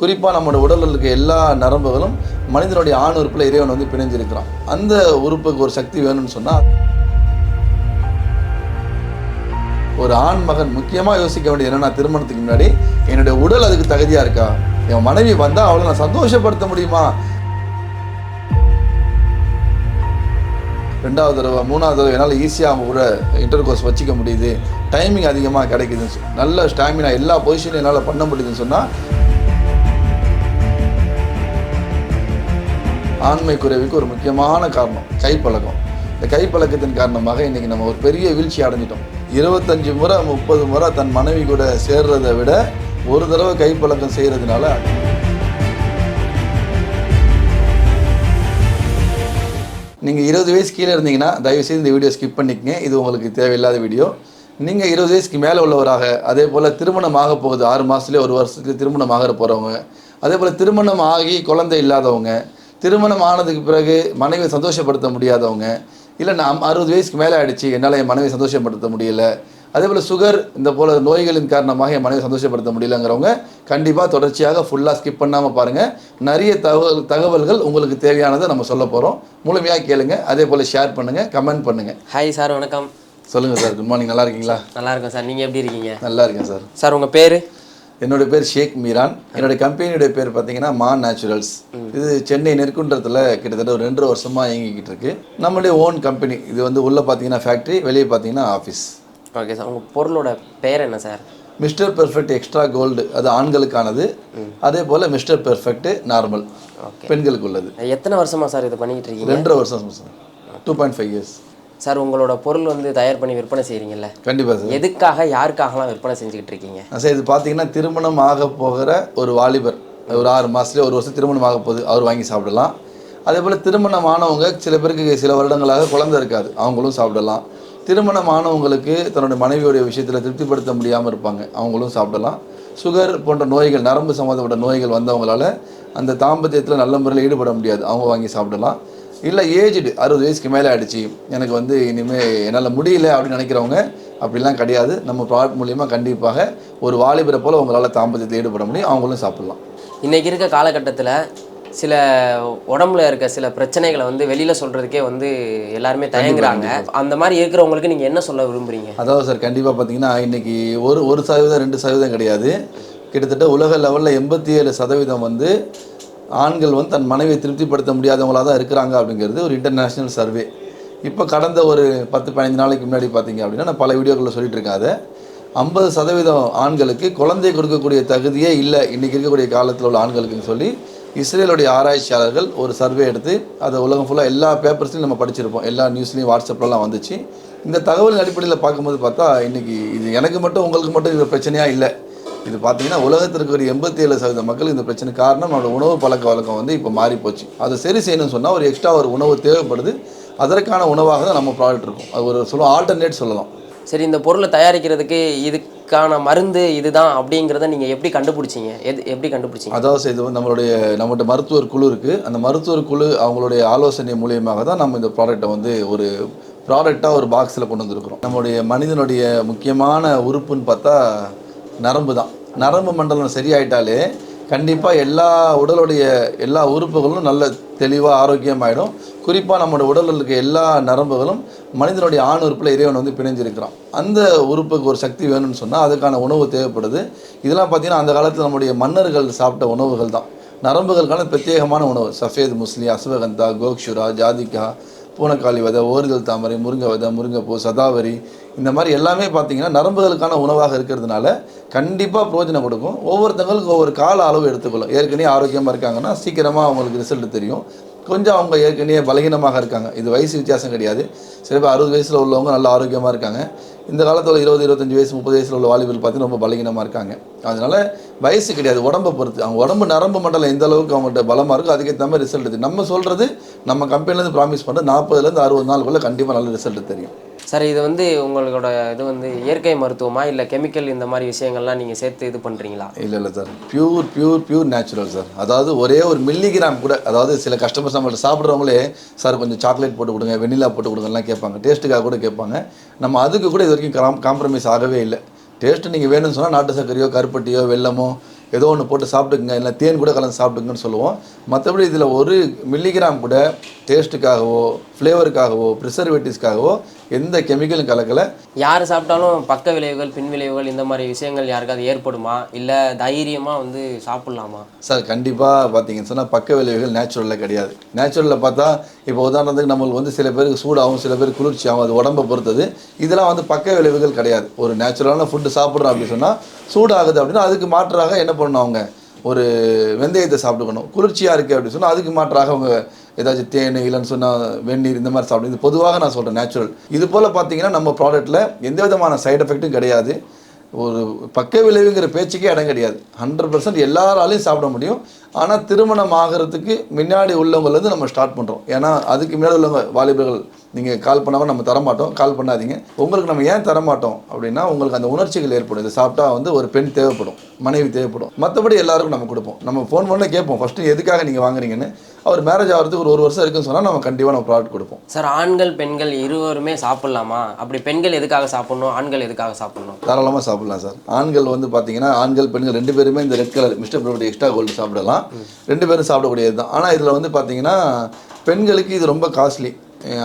குறிப்பாக நம்மளோட உடலில் இருக்க எல்லா நரம்புகளும் மனிதனுடைய ஆண் உறுப்பில் இறைவன் வந்து பிணைஞ்சிருக்கிறான். அந்த உறுப்புக்கு ஒரு சக்தி வேணும்னு சொன்னால் ஒரு ஆண் மகன் முக்கியமாக யோசிக்க வேண்டியது என்னென்னா திருமணத்துக்கு முன்னாடி என்னுடைய உடல் அதுக்கு தகுதியாக இருக்கா? என் மனைவி வந்தால் அவளை நான் சந்தோஷப்படுத்த முடியுமா? ரெண்டாவது தடவை மூணாவது தடவை என்னால் ஈஸியாக அவங்க கூட இன்டர் கோர்ஸ் வச்சுக்க முடியுது. டைமிங் அதிகமாக கிடைக்குதுன்னு சொல்லி நல்ல ஸ்டாமினா எல்லா பொசிஷனும் என்னால் பண்ண முடியுதுன்னு சொன்னால் ஆண்மை குறைவுக்கு ஒரு முக்கியமான காரணம் கைப்பழக்கம். இந்த கைப்பழக்கத்தின் காரணமாக இன்றைக்கி நம்ம ஒரு பெரிய வீழ்ச்சி அடைஞ்சிட்டோம். இருபத்தஞ்சி முறை முப்பது முறை தன் மனைவி கூட சேர்றதை விட ஒரு தடவை கைப்பழக்கம் செய்கிறதுனால நீங்கள் இருபது வயசு கீழே இருந்தீங்கன்னா தயவுசெய்து இந்த வீடியோ ஸ்கிப் பண்ணிக்கங்க. இது உங்களுக்கு தேவையில்லாத வீடியோ. நீங்கள் இருபது வயசுக்கு மேலே உள்ளவராக அதே போல் திருமணம் ஆக போகுது ஆறு மாதத்துலேயே ஒரு வருஷத்துக்கு திருமணம் ஆகிற போகிறவங்க அதே போல் திருமணம் ஆகி குழந்தை இல்லாதவங்க திருமணம் ஆனதுக்கு பிறகு மனைவியை சந்தோஷப்படுத்த முடியாதவங்க இல்லை நான் அறுபது வயசுக்கு மேலே ஆயிடுச்சு என்னால் என் மனைவியை சந்தோஷப்படுத்த முடியல. அதே போல் சுகர் இந்த போல் நோய்களின் காரணமாக என் மனைவியை சந்தோஷப்படுத்த முடியலங்கிறவங்க கண்டிப்பாக தொடர்ச்சியாக ஃபுல்லாக ஸ்கிப் பண்ணாமல் பாருங்கள் நிறைய தகவல் தகவல்கள் உங்களுக்கு தேவையானதை நம்ம சொல்ல போகிறோம் முழுமையாக கேளுங்க. அதே போல் ஷேர் பண்ணுங்கள் கமெண்ட் பண்ணுங்கள் ஹாய் சார் வணக்கம். சொல்லுங்கள் சார் குட் மார்னிங் நல்லா இருக்கீங்களா? நல்லா இருக்கேன் சார் நீங்கள் எப்படி இருக்கீங்க? நல்லா இருக்கேன் சார் சார் உங்கள் பேர்? என்னுடைய பேர் ஷேக் மீரான். என்னுடைய கம்பெனியுடைய பேர் பார்த்தீங்கன்னா மா நேச்சுரல்ஸ். இது சென்னை நெற்குன்றத்தில் கிட்டத்தட்ட ஒரு ரெண்டு வருஷமாக இயங்கிக்கிட்டு இருக்கு. நம்மளுடைய ஓன் கம்பெனி. இது வந்து உள்ளே பார்த்தீங்கன்னா ஃபேக்ட்ரி வெளியே பார்த்தீங்கன்னா ஆஃபீஸ் ஓகே சார் உங்கள் பொருளோட பேர் என்ன sir mister perfect extra gold அது ஆண்களுக்கானது. அதே போல் மிஸ்டர் பெர்ஃபெக்ட் நார்மல் பெண்களுக்கு உள்ளது எத்தனை வருஷமா சார் இது பண்ணிக்கிட்டு இருக்கீங்க? ரெண்டரை வருஷம் sir two point five years sir உங்களோட பொருள் வந்து தயார் பண்ணி விற்பனை செய்கிறீங்கல்ல கண்டிப்பாக சார். எதுக்காக யாருக்காகலாம் விற்பனை செஞ்சுக்கிட்டு இருக்கீங்க? சார் இது பார்த்தீங்கன்னா திருமணம் ஆக போகிற ஒரு வாலிபர் ஒரு ஆறு மாதத்துலேயே ஒரு வருஷம் திருமணம் ஆக போகுது அவர் வாங்கி சாப்பிடலாம். அதே போல் திருமணம் ஆனவங்க சில பேருக்கு சில வருடங்களாக குழந்தை இருக்காது அவங்களும் சாப்பிடலாம். திருமணம் ஆனவங்களுக்கு தன்னுடைய மனைவியுடைய விஷயத்தில் திருப்திப்படுத்த முடியாமல் இருப்பாங்க அவங்களும் சாப்பிடலாம். சுகர் போன்ற நோய்கள் நரம்பு சம்மந்தப்பட்ட நோய்கள் வந்தவங்களால அந்த தாம்பத்தியத்தில் நல்ல முறையில் ஈடுபட முடியாது அவங்க வாங்கி சாப்பிடலாம். இல்லை ஏஜ்டு அறுபது வயசுக்கு மேலே ஆயிடுச்சு. எனக்கு வந்து இனிமேல் என்னால் முடியல அப்படின்னு நினைக்கிறவங்க அப்படிலாம் கிடையாது. நம்ம ப்ராடக்ட் மூலியமாக கண்டிப்பாக ஒரு வாலிபரை போல் உங்களால் தாம்பத்தியத்தில் ஈடுபட முடியும். அவங்களும் சாப்பிடலாம். இன்னைக்கு இருக்க காலகட்டத்தில் சில உடம்புல இருக்க சில பிரச்சனைகளை வந்து வெளியில் சொல்கிறதுக்கே வந்து எல்லாருமே தயங்குறாங்க. அந்த மாதிரி இருக்கிறவங்களுக்கு நீங்கள் என்ன சொல்ல விரும்புறீங்க? அதாவது சார் கண்டிப்பாக பார்த்தீங்கன்னா இன்னைக்கு ஒரு ஒரு சதவீதம் ரெண்டு சதவீதம் கிடையாது. கிட்டத்தட்ட உலக லெவலில் எண்பத்தி ஏழு சதவீதம் வந்து ஆண்கள் வந்து தன் மனைவியை திருப்திப்படுத்த முடியாதவங்களாக தான் இருக்கிறாங்க அப்படிங்கிறது ஒரு இன்டர்நேஷ்னல் சர்வே இப்போ கடந்த ஒரு பத்து பதினஞ்சு நாளைக்கு முன்னாடி பார்த்தீங்க அப்படின்னா நான் பல வீடியோக்களில் சொல்லிட்டு இருக்கேன் அதை. ஐம்பது சதவீதம் ஆண்களுக்கு குழந்தை கொடுக்கக்கூடிய தகுதியே இல்லை. இன்றைக்கி இருக்கக்கூடிய காலத்தில் உள்ள ஆண்களுக்குன்னு சொல்லி இஸ்ரேலுடைய ஆராய்ச்சியாளர்கள் ஒரு சர்வே எடுத்து அதை உலகம் ஃபுல்லாக எல்லா பேப்பர்ஸ்லையும் நம்ம படிச்சிருப்போம். எல்லா நியூஸ்லேயும் வாட்ஸ்அப்லலாம் வந்துச்சு. இந்த தகவலின் அடிப்படையில் பார்க்கும்போது பார்த்தா இன்றைக்கி இது எனக்கு மட்டும் உங்களுக்கு மட்டும் இது பிரச்சனையாக இல்லை. இது பார்த்தீங்கன்னா உலகத்தில் இருக்கிற எண்பத்தி ஏழு சதவீத மக்களுக்கு இந்த பிரச்சனை காரணம் நம்மளோட உணவு பழக்க வழக்கம் வந்து இப்போ மாறி போச்சு. அதை சரி செய்யணும்னு சொன்னால் ஒரு எக்ஸ்ட்ரா ஒரு உணவு தேவைப்படுது. அதற்கான உணவாக தான் நம்ம ப்ராடக்ட் இருக்கும். அது ஒரு சொல்லுவோம் ஆல்டர்னேட் சொல்லலாம். சரி இந்த பொருளை தயாரிக்கிறதுக்கு இதுக்கான மருந்து இதுதான் அப்படிங்கிறத நீங்கள் எப்படி கண்டுபிடிச்சீங்க? எது எப்படி கண்டுபிடிச்சீங்க? அதாவது இது நம்மளுடைய நம்மகிட்ட மருத்துவர் குழு இருக்குது அந்த மருத்துவர் குழு அவங்களுடைய ஆலோசனை மூலியமாக தான் நம்ம இந்த ப்ராடக்ட்டை வந்து ஒரு ப்ராடக்டாக ஒரு பாக்ஸில் கொண்டு வந்திருக்கிறோம். நம்முடைய மனிதனுடைய முக்கியமான உறுப்புன்னு பார்த்தா நரம்பு தான் நரம்பு மண்டலம் சரியாயிட்டாலே கண்டிப்பாக எல்லா உடலுடைய எல்லா உறுப்புகளும் நல்ல தெளிவாக ஆரோக்கியமாயிடும். குறிப்பாக நம்மளோட உடலில் இருக்க எல்லா நரம்புகளும் மனிதனுடைய ஆண் உறுப்பில் இறைவன் வந்து பிணைஞ்சிருக்கிறான். அந்த உறுப்புக்கு ஒரு சக்தி வேணும்னு சொன்னால் அதுக்கான உணவு தேவைப்படுது. இதெல்லாம் பார்த்தீங்கன்னா அந்த காலத்தில் நம்முடைய மன்னர்கள் சாப்பிட்ட உணவுகள் தான் நரம்புகளுக்கான பிரத்யேகமான உணவு. சஃபேத் முஸ்லி அஸ்வகந்தா கோக்ஷுரா ஜாதிகா பூனைக்காளி விதை ஓரிதழ் தாமரை முருங்கை விதை முருங்கைப்பூ சதாவரி இந்த மாதிரி எல்லாமே பார்த்திங்கன்னா நரம்புகளுக்கான உணவாக இருக்கிறதுனால கண்டிப்பாக பிரோஜனம் கொடுக்கும். ஒவ்வொருத்தவங்களுக்கு ஒவ்வொரு கால அளவு எடுத்துக்கொள்ளும். ஏற்கனவே ஆரோக்கியமாக இருக்காங்கன்னா சீக்கிரமாக அவங்களுக்கு ரிசல்ட் தெரியும். கொஞ்சம் அவங்க ஏற்கனவே பலகீனமாக இருக்காங்க. இது வயசு வித்தியாசம் கிடையாது. சில பேர் அறுபது வயசில் உள்ளவங்க நல்ல ஆரோக்கியமாக இருக்காங்க. இந்த காலத்தில் இருபது இருபத்தஞ்சி வயசு முப்பது வயசில் உள்ள வாலிபர்கள் பார்த்தீங்கன்னா ரொம்ப பலகீனமாக இருக்காங்க. அதனால் வயசு கிடையாது. உடம்பை பொறுத்து அவங்க உடம்பு நரம்பு மண்டலம் எந்த அளவுக்கு அவங்கள்ட்ட பலமாக இருக்கோ அதுக்கேற்ற மாதிரி ரிசல்ட் நம்ம சொல்கிறது நம்ம கம்பெனிலேருந்து ப்ராமிஸ் பண்ணுறது நாற்பதுலேருந்து அறுபது நாளுக்குள்ளே கண்டிப்பாக நல்ல ரிசல்ட் தெரியும். சார் இது வந்து உங்களோட இது வந்து இயற்கை மருத்துவமா இல்லை கெமிக்கல் இந்த மாதிரி விஷயங்கள்லாம் நீங்கள் சேர்த்து இது பண்ணுறீங்களா இல்லை இல்லை sir. Pure pure pure natural sir. அதாவது ஒரே ஒரு மில்லிகிராம் கூட அதாவது சில கஸ்டமர்ஸ் நம்மள்ட்ட சாப்பிட்றவங்களே சார் கொஞ்சம் சாக்லேட் போட்டு கொடுங்க வெண்ணிலா போட்டு கொடுங்கலாம் கேட்பாங்க. டேஸ்ட்டுக்காக கூட கேட்பாங்க. நம்ம அதுக்கு கூட இது வரைக்கும் காம் காம்ப்ரமைஸ் ஆகவே இல்லை. டேஸ்ட்டு நீங்கள் வேணும்னு சொன்னால் நாட்டு சர்க்கரையோ கருப்பட்டியோ வெல்லமோ ஏதோ ஒன்று போட்டு சாப்பிட்டுக்குங்க. இல்லை தேன் கூட கலந்து சாப்பிட்டுங்கன்னு சொல்லுவோம். மற்றபடி இதில் ஒரு மில்லிகிராம் கூட டேஸ்ட்டுக்காகவோ ஃப்ளேவருக்காகவோ ப்ரிசர்வேட்டிவ்ஸ்க்காகவோ எந்த கெமிக்கலும் கலக்கலை. யார் சாப்பிட்டாலும் பக்க விளைவுகள் பின் விளைவுகள் இந்த மாதிரி விஷயங்கள் யாருக்காவது ஏற்படுமா? இல்லை தைரியமாக வந்து சாப்பிட்லாமா? சார் கண்டிப்பாக பார்த்தீங்கன்னு சொன்னால் பக்க விளைவுகள் நேச்சுரலில் கிடையாது. நேச்சுரலில் பார்த்தா இப்போ உதாரணத்துக்கு நம்மளுக்கு வந்து சில பேருக்கு சூடாகும் சில பேருக்கு குளிர்ச்சியாகும் அது உடம்பை பொறுத்தது. இதெல்லாம் வந்து பக்க விளைவுகள் கிடையாது. ஒரு நேச்சுரலான ஃபுட்டு சாப்பிட்றோம் அப்படின்னு சொன்னால் சூடாகுது அப்படின்னா அதுக்கு மாற்றாக என்ன பண்ணணும் அவங்க? ஒரு வெந்தயத்தை சாப்பிட்டுக்கணும். குளிர்ச்சியாக இருக்குது அப்படின்னு சொன்னால் அதுக்கு மாற்றாக அவங்க ஏதாச்சும் தேன் இல்லைன்னு சொன்னால் வெந்நீர் இந்த மாதிரி சாப்பிடணும் இது பொதுவாக நான் சொல்கிறேன் நேச்சுரல் இது போல் பார்த்தீங்கன்னா நம்ம ப்ராடக்ட்டில் எந்த விதமான சைடு எஃபெக்ட்டும் கிடையாது. ஒரு பக்க விளைவுங்கிற பேச்சுக்கே இடம் கிடையாது. ஹண்ட்ரட் பர்சன்ட் எல்லாராலையும் சாப்பிட முடியும். ஆனால் திருமணம் ஆகிறதுக்கு முன்னாடி உள்ளவங்கலேருந்து நம்ம ஸ்டார்ட் பண்ணுறோம் ஏன்னா அதுக்கு முன்னாடி உள்ளவங்க வாலிபர்கள் நீங்கள் கால் பண்ணாமல் நம்ம தரமாட்டோம். கால் பண்ணாதீங்க. உங்களுக்கு நம்ம ஏன் தரமாட்டோம்? அப்படின்னா உங்களுக்கு அந்த உணர்ச்சிகள் ஏற்படும். இது சாப்பிட்டா வந்து ஒரு பெண் தேவைப்படும். மனைவி தேவைப்படும். மற்றபடி எல்லாருக்கும் நம்ம கொடுப்போம். நம்ம ஃபோன் பண்ண கேட்போம். ஃபஸ்ட்டு எதுக்காக நீங்கள் வாங்குறீங்கன்னு அவர் மேரேஜ் ஆகிறதுக்கு ஒரு ஒரு வருஷம் இருக்குன்னு சொன்னால் நம்ம கண்டிப்பாக நம்ம ப்ராடக்ட் கொடுப்போம். சார் ஆண்கள் பெண்கள் இருவருமே சாப்பிட்லாமா? அப்படி பெண்கள் எதுக்காக சாப்பிடணும்? ஆண்கள் எதுக்காக சாப்பிடணும்? தாராளமாக சாப்பிடலாம் சார் ஆண்கள் வந்து பார்த்தீங்கன்னா ஆண்கள் பெண்கள் ரெண்டு பேருமே இந்த ரெட் கலர் மிஸ்டர் ப்ரோடி எக்ஸ்ட்ரா கோல்டு சாப்பிடலாம். ரெண்டு பேரும் சாப்பிடக்கூடியது தான். ஆனால் இதில் வந்து பார்த்தீங்கன்னா பெண்களுக்கு இது ரொம்ப காஸ்ட்லி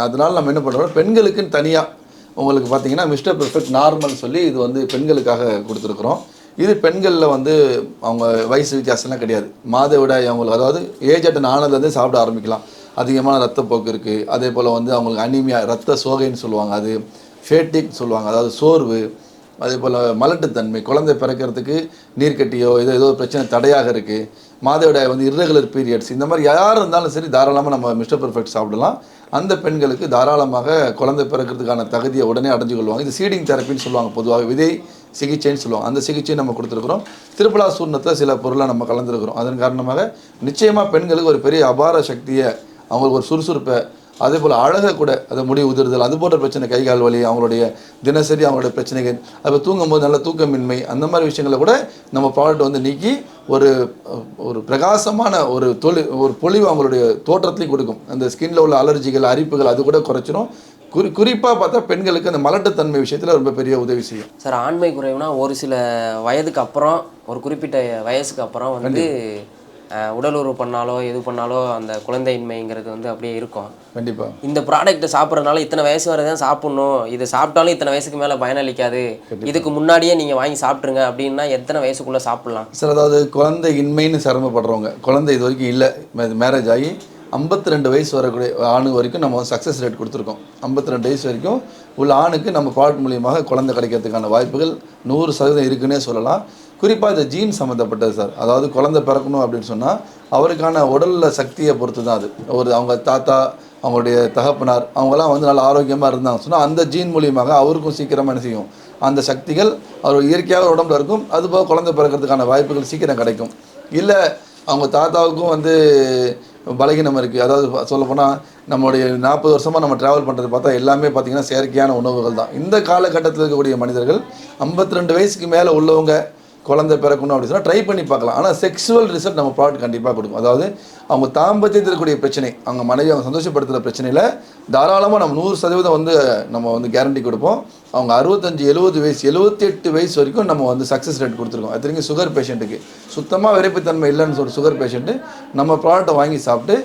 அதனால நம்ம என்ன பண்ணுறோம் பெண்களுக்குன்னு தனியாக உங்களுக்கு பார்த்தீங்கன்னா மிஸ்டர் பெர்ஃபெக்ட் நார்மல் சொல்லி இது வந்து பெண்களுக்காக கொடுத்துருக்குறோம். இது பெண்களில் வந்து அவங்க வயசு வித்தியாசம்லாம் கிடையாது. மாதவிடாய் அவங்களுக்கு அதாவது ஏஜ் அட்டன் ஆனதுலேருந்தே சாப்பிட ஆரம்பிக்கலாம். அதிகமான ரத்தப்போக்கு இருக்குது அதே போல் வந்து அவங்களுக்கு அனிமியா ரத்த சோகைன்னு சொல்லுவாங்க அது. ஃபேட்டிக் சொல்லுவாங்க. அதாவது சோர்வு. அதே போல் மலட்டுத்தன்மை. குழந்தை பிறக்கிறதுக்கு நீர்க்கட்டியோ ஏதோ ஏதோ பிரச்சனை தடையாக இருக்குது மாதவிடாய் வந்து இர்ரெகுலர் பீரியட்ஸ் இந்த மாதிரி யார் இருந்தாலும் சரி தாராளமாக நம்ம மிஸ்டர் பெர்ஃபெக்ட் சாப்பிடலாம். அந்த பெண்களுக்கு தாராளமாக குழந்தை பிறக்கிறதுக்கான தகுதியை உடனே அடைஞ்சு கொள்வாங்க. இது சீடிங் தெரப்பின்னு சொல்லுவாங்க பொதுவாக விதை சிகிச்சைன்னு சொல்லுவோம் அந்த சிகிச்சையை நம்ம கொடுத்துருக்குறோம். திருப்பலா சூர்ணத்தில் சில பொருளை நம்ம கலந்துருக்கிறோம். அதன் காரணமாக நிச்சயமாக பெண்களுக்கு ஒரு பெரிய அபார சக்தியை அவங்களுக்கு ஒரு சுறுசுறுப்பை அதே போல் அழகை கூட அது முடி உதிர்தல் அது போன்ற பிரச்சனை கை கால் வலி அவங்களுடைய தினசரி அவங்களுடைய பிரச்சனைகள் அது தூங்கும்போது நல்ல தூக்கமின்மை அந்த மாதிரி விஷயங்களை கூட நம்ம ப்ராடக்ட் வந்து நீக்கி ஒரு ஒரு பிரகாசமான ஒரு தொழில் ஒரு பொலிவு அவங்களுடைய தோற்றத்தையும் கொடுக்கும். அந்த ஸ்கின்ல உள்ள அலர்ஜிகள் அரிப்புகள் அது கூட குறைச்சிரும். குறி குறிப்பாக பார்த்தா பெண்களுக்கு அந்த மலட்டுத்தன்மை விஷயத்தில் ரொம்ப பெரிய உதவி செய்யும். சார் ஆண்மை குறைவுனா ஒரு சில வயதுக்கு அப்புறம் ஒரு குறிப்பிட்ட வயசுக்கு அப்புறம் வந்து உடல் உறவு பண்ணாலோ எது பண்ணாலோ அந்த குழந்தையின்மைங்கிறது வந்து அப்படியே இருக்கும். கண்டிப்பாக இந்த ப்ராடக்ட்டை சாப்பிட்றதுனால இத்தனை வயசு வரை தான் சாப்பிட்ணும். இது சாப்பிட்டாலும் இத்தனை வயசுக்கு மேலே பயனளிக்காது. இதுக்கு முன்னாடியே நீங்கள் வாங்கி சாப்பிட்ருங்க அப்படின்னா எத்தனை வயசுக்குள்ளே சாப்பிட்லாம்? சார் அதாவது குழந்தை இன்மைன்னு சிரமப்படுறவங்க குழந்தை இது வரைக்கும் இல்லை மேரேஜ் ஆகி ஐம்பத்தி ரெண்டு வயசு வரக்கூடிய ஆணு வரைக்கும் நம்ம சக்ஸஸ் ரேட் கொடுத்துருக்கோம். ஐம்பத்தி ரெண்டு வயசு வரைக்கும் உள்ள ஆணுக்கு நம்ம ப்ராடக்ட் மூலியமாக குழந்தை கிடைக்கிறதுக்கான வாய்ப்புகள் நூறு சதவீதம் இருக்குன்னே சொல்லலாம். குறிப்பாக இது ஜீன் சம்மந்தப்பட்டது சார். அதாவது குழந்தை பிறக்கணும் அப்படின்னு சொன்னால் அவருக்கான உடலில் சக்தியை பொறுத்து தான் அது. ஒரு அவங்க தாத்தா அவங்களுடைய தகப்பனார் அவங்கெல்லாம் வந்து நல்ல ஆரோக்கியமாக இருந்தாங்க சொன்னால் அந்த ஜீன் மூலியமாக அவருக்கும் சீக்கிரமாக என்ன செய்யும்? அந்த சக்திகள் அவர் இயற்கையாக உடம்புல இருக்கும். அதுபோக குழந்தை பிறக்கிறதுக்கான வாய்ப்புகள் சீக்கிரம் கிடைக்கும். இல்லை அவங்க தாத்தாவுக்கும் வந்து பலகீனம் இருக்குது அதாவது சொல்லப்போனால் நம்மளுடைய நாற்பது வருஷமாக நம்ம ட்ராவல் பண்ணுறது பார்த்தா எல்லாமே பார்த்திங்கன்னா செயற்கையான உணவுகள் தான். இந்த காலகட்டத்தில் இருக்கக்கூடிய மனிதர்கள் 52 ரெண்டு வயசுக்கு மேலே உள்ளவங்க குழந்தை பிறக்கணும் அப்படின்னு சொன்னால் ட்ரை பண்ணி பார்க்கலாம். ஆனால் செக்ஸுவல் ரிசல்ட் நம்ம ப்ராடக்ட் கண்டிப்பாக கொடுக்கும். அதாவது அவங்க தாம்பத்தியத்தில் இருக்கக்கூடிய பிரச்சனை அவங்க மனைவி அவங்க சந்தோஷப்படுத்துகிற பிரச்சனையில் தாராளமாக நம்ம நூறு சதவீதம் வந்து நம்ம வந்து கேரண்டி கொடுப்போம். அவங்க அறுபத்தஞ்சு எழுபது வயசு எழுபத்தி எட்டு வயசு வரைக்கும் நம்ம வந்து சக்ஸஸ் ரேட் கொடுத்துருக்கோம். அது திரும்பி சுகர் பேஷண்ட்டுக்கு சுத்தமாக விரைப்புத்தன்மை இல்லைன்னு சொல்லிட்டு சுகர் பேஷண்ட்டு நம்ம ப்ராடக்ட்டை வாங்கி சாப்பிட்டு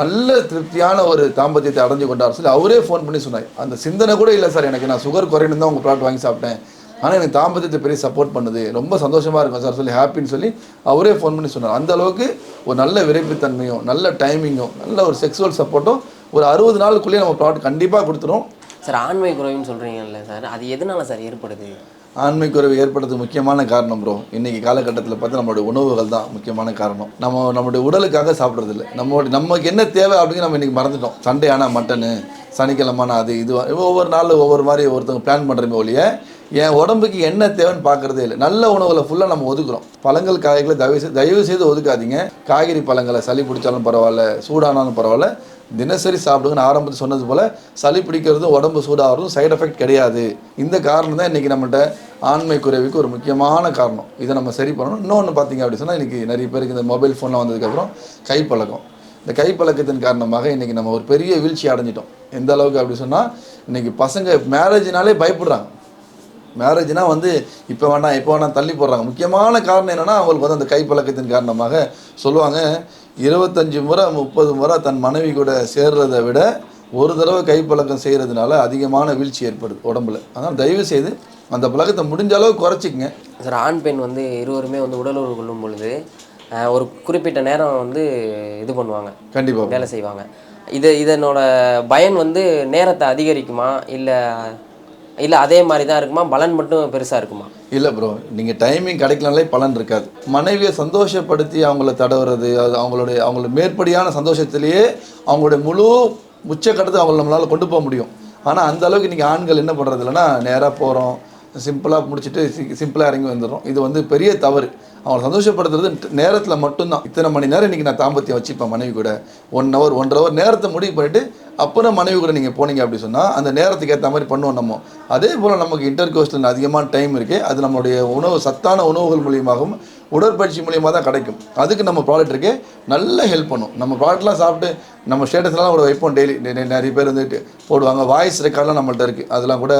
நல்ல திருப்தியான ஒரு தாம்பத்தியத்தை அடைஞ்சு கொண்டார். சொல்லி அவரே ஃபோன் பண்ணி சொன்னார். அந்த சிந்தனை கூட இல்லை சார் எனக்கு நான் சுகர் குறையணும் தான் உங்கள் ப்ராடக்ட் வாங்கி சாப்பிட்டேன். ஆனால் எனக்கு தாம்பத்தியத்தை பெரிய சப்போர்ட் பண்ணுது. ரொம்ப சந்தோஷமாக இருக்கும் சார் சொல்லி ஹாப்பின்னு சொல்லி அவரே ஃபோன் பண்ணி சொன்னார். அந்த அளவுக்கு ஒரு நல்ல விரைப்புத்தன்மையும் நல்ல டைமிங்கும் நல்ல ஒரு செக்ஸுவல் சப்போர்ட்டும் ஒரு அறுபது நாளுக்குள்ளேயே நம்ம ப்ராடக்ட் கண்டிப்பாக கொடுத்துரும். சார் ஆண்மை குறைவுன்னு சொல்கிறீங்கல்ல சார் அது எதனால சார் ஏற்படுது? ஆண்மை குறைவு ஏற்படுறதுக்கு முக்கியமான காரணம் ப்ரோ இன்னைக்கு காலகட்டத்தில் பார்த்து நம்மளுடைய உணவுகள் தான் முக்கியமான காரணம். நம்ம நம்மளுடைய உடலுக்காக சாப்பிட்றது இல்லை நம்மளுடைய நமக்கு என்ன தேவை அப்படின்னு நம்ம இன்னைக்கு மறந்துட்டோம். சண்டே ஆனால் மட்டனு சனிக்கிழமான அது இது ஒவ்வொரு நாளில் ஒவ்வொரு மாதிரி ஒருத்தவங்க பிளான் பண்ணுறமே ஒழிய என் உடம்புக்கு என்ன தேவைன்னு பார்க்குறதே இல்லை. நல்ல உணவுகளை ஃபுல்லாக நம்ம ஒதுக்குறோம். பழங்கள் காய்களை தயவு செய்து தயவு செய்து ஒதுக்காதீங்க. காய்கறி பழங்களை சளி பிடிச்சாலும் பரவாயில்ல சூடானாலும் பரவாயில்ல தினசரி சாப்பிடுங்க நான் ஆரம்பத்தில் சொன்னது போல் சளி பிடிக்கிறதும் உடம்பு சூடாகிறதும் சைடு எஃபெக்ட் கிடையாது. இந்த காரணம் தான் இன்றைக்கி நம்மகிட்ட ஆண்மை குறைவுக்கு ஒரு முக்கியமான காரணம். இதை நம்ம சரி பண்ணணும். இன்னொன்று பார்த்தீங்க அப்படி சொன்னால் இன்றைக்கி நிறைய பேருக்கு இந்த மொபைல் ஃபோன்லாம் வந்ததுக்கப்புறம் கைப்பழக்கம். இந்த கைப்பழக்கத்தின் காரணமாக இன்றைக்கி நம்ம ஒரு பெரிய வீழ்ச்சி அடைஞ்சிட்டோம். எந்த அளவுக்கு அப்படி சொன்னால் இன்றைக்கி பசங்க மேரேஜ்னாலே பயப்படுறாங்க. மேரேஜ்னா வந்து இப்போ வேணாம் இப்போ வேணாம் தள்ளி போடுறாங்க. முக்கியமான காரணம் என்னன்னா அவங்களுக்கு வந்து அந்த கைப்பழக்கத்தின் காரணமாக சொல்லுவாங்க. இருபத்தஞ்சி முறை முப்பது முறை தன் மனைவி கூட சேர்றதை விட ஒரு தடவை கைப்பழக்கம் செய்கிறதுனால அதிகமான வீழ்ச்சி ஏற்படுது உடம்புல. அதனால் தயவு செய்து அந்த பழக்கத்தை முடிஞ்ச அளவு குறைச்சிக்கங்க. சார் ஆண் பெண் வந்து இருவருமே வந்து உடலுறவு கொள்ளும் பொழுது ஒரு குறிப்பிட்ட நேரம் வந்து இது பண்ணுவாங்க. கண்டிப்பாக வேலை செய்வாங்க. இது இதனோட பயன் வந்து நேரத்தை அதிகரிக்குமா? இல்லை இல்லை அதே மாதிரி தான் இருக்குமா? பலன் மட்டும் பெருசாக இருக்குமா? இல்லை ப்ரோ நீங்கள் டைமிங் கிடைக்கலனாலே பலன் இருக்காது. மனைவியை சந்தோஷப்படுத்தி அவங்கள தடவுறது அது அவங்களுடைய அவங்களோட மேற்படியான சந்தோஷத்திலேயே அவங்களுடைய முழு உச்சக்கட்டத்தை அவங்கள நம்மளால் கொண்டு போக முடியும். ஆனால் அந்த அளவுக்கு நீங்கள் ஆண்கள் என்ன பண்ணுறது இல்லைன்னா நேராக போகிறோம் சிம்பிளாக முடிச்சுட்டு சிம்பிளாக இறங்கி வந்துடுறோம். இது வந்து பெரிய தவறு. அவங்களை சந்தோஷப்படுத்துறது நேரத்தில் மட்டும்தான். இத்தனை மணி நேரம் இன்றைக்கி நான் தாம்பத்தியம் வச்சுப்பேன் மனைவி கூட. ஒன் ஹவர் ஒன்றரை ஹவர் நேரத்தை முடிவு பண்ணிவிட்டு அப்புறம் மனைவி கூட நீங்கள் போனீங்க அப்படி சொன்னால் அந்த நேரத்துக்கு ஏற்ற மாதிரி பண்ணுவோம் நம்ம. அதே போல் நமக்கு இன்டர் கோஸ்டில் அதிகமான டைம் இருக்குது அது நம்மளுடைய உணவு சத்தான உணவுகள் மூலியமாகவும் உடற்பயிற்சி மூலியமாக தான் கிடைக்கும். அதுக்கு நம்ம ப்ராடக்ட் இருக்கு. நல்ல ஹெல்ப் பண்ணும். நம்ம ப்ராடக்ட்லாம் சாப்பிட்டு நம்ம ஸ்டேட்டஸ்லாம் கூட வைப்போம் டெய்லி நிறைய பேர் வந்துட்டு போடுவாங்க. வாய்ஸ் ரெக்கார்ட்லாம் நம்மள்ட்ட இருக்குது அதெல்லாம் கூட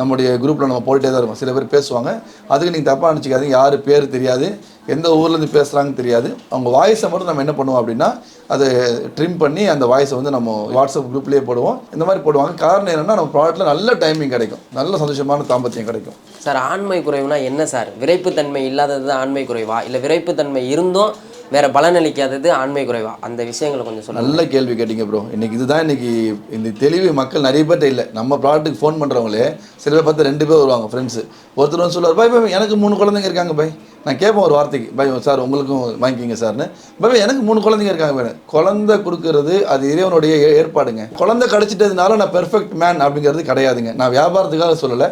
நம்முடைய குரூப்பில் நம்ம போட்டுகிட்டே தான் இருக்கும். சில பேர் பேசுவாங்க. அதுக்கு நீங்கள் தப்பாக நினச்சிக்காதீங்க. யார் பேர் தெரியாது. எந்த ஊர்லேருந்து பேசுகிறாங்கன்னு தெரியாது. அவங்க வாய்ஸை மட்டும் நம்ம என்ன பண்ணுவோம் அப்படின்னா அதை ட்ரிம் பண்ணி அந்த வாய்ஸை வந்து நம்ம வாட்ஸ்அப் குரூப்லேயே போடுவோம். இந்த மாதிரி போடுவாங்க. காரணம் என்னென்னா நம்ம ப்ராடக்ட்டில் நல்ல டைமிங் கிடைக்கும். நல்ல சந்தோஷமான தாம்பத்தியம் கிடைக்கும். சார் ஆண்மை குறைவுனா என்ன சார்? விரைப்புத்தன்மை இல்லாதது தான் ஆண்மை குறைவா? இல்லை விரைப்புத்தன்மை இருந்தும் வேற பலனளிக்காதது ஆண்மை குறைவா? அந்த விஷயங்களை கொஞ்சம் சொல்ல நல்ல கேள்வி கேட்டிங்க ப்ரோ இன்னைக்கு இதுதான் இன்னைக்கு இந்த தெளிவு மக்கள் நிறைய பேர்ட்ட இல்லை. நம்ம ப்ராடக்ட்டுக்கு ஃபோன் பண்ணுறவங்களே சில பேர் பார்த்து ரெண்டு பேர் வருவாங்க ஃப்ரெண்ட்ஸு ஒருத்தர் வந்து சொல்லுவார் பாய் பாய் எனக்கு மூணு குழந்தைங்க இருக்காங்க பாய் நான் கேட்பேன் ஒரு வார்த்தைக்கு. பாய் சார் உங்களுக்கும் வாங்கிக்கிங்க சார்னு. பாய் எனக்கு மூணு குழந்தைங்க இருக்காங்க பாய் குழந்தை கொடுக்கறது அது இறைவனுடைய ஏற்பாடுங்க. குழந்தை கிடைச்சிட்டதுனால நான் பெர்ஃபெக்ட் மேன் அப்படிங்கிறது கிடையாதுங்க. நான் வியாபாரத்துக்காக சொல்லலை.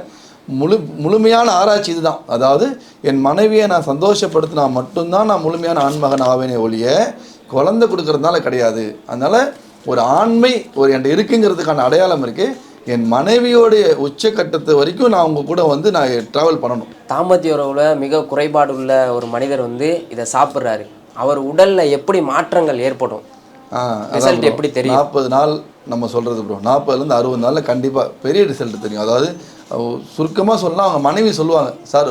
முழு முழுமையான ஆராய்ச்சி இதுதான். அதாவது என் மனைவியை நான் சந்தோஷப்படுத்தினா மட்டும்தான் நான் முழுமையான ஆண்மகன் ஆவேனே ஒழிய குழந்தை கொடுக்கறதுனால கிடையாது. அதனால் ஒரு ஆண்மை ஒரு என்கிட்ட இருக்குங்கிறதுக்கான அடையாளம் இருக்குது என் மனைவியோடைய உச்சக்கட்டத்து வரைக்கும் நான் அவங்க கூட வந்து நான் ட்ராவல் பண்ணணும். தாம்பத்திய உறவுல மிக குறைபாடு உள்ள ஒரு மனிதர் வந்து இதை சாப்பிட்றாரு. அவர் உடல்ல எப்படி மாற்றங்கள் ஏற்படும்? Result எப்படி தெரியும்? நாற்பது நாள் நம்ம சொல்கிறது ப்ரோ நாற்பதுலேருந்து அறுபது நாளில் கண்டிப்பாக பெரிய ரிசல்ட் தெரியும். அதாவது சுருக்கமாக சொல்லலாம் அவங்க மனைவி சொல்லுவாங்க சார்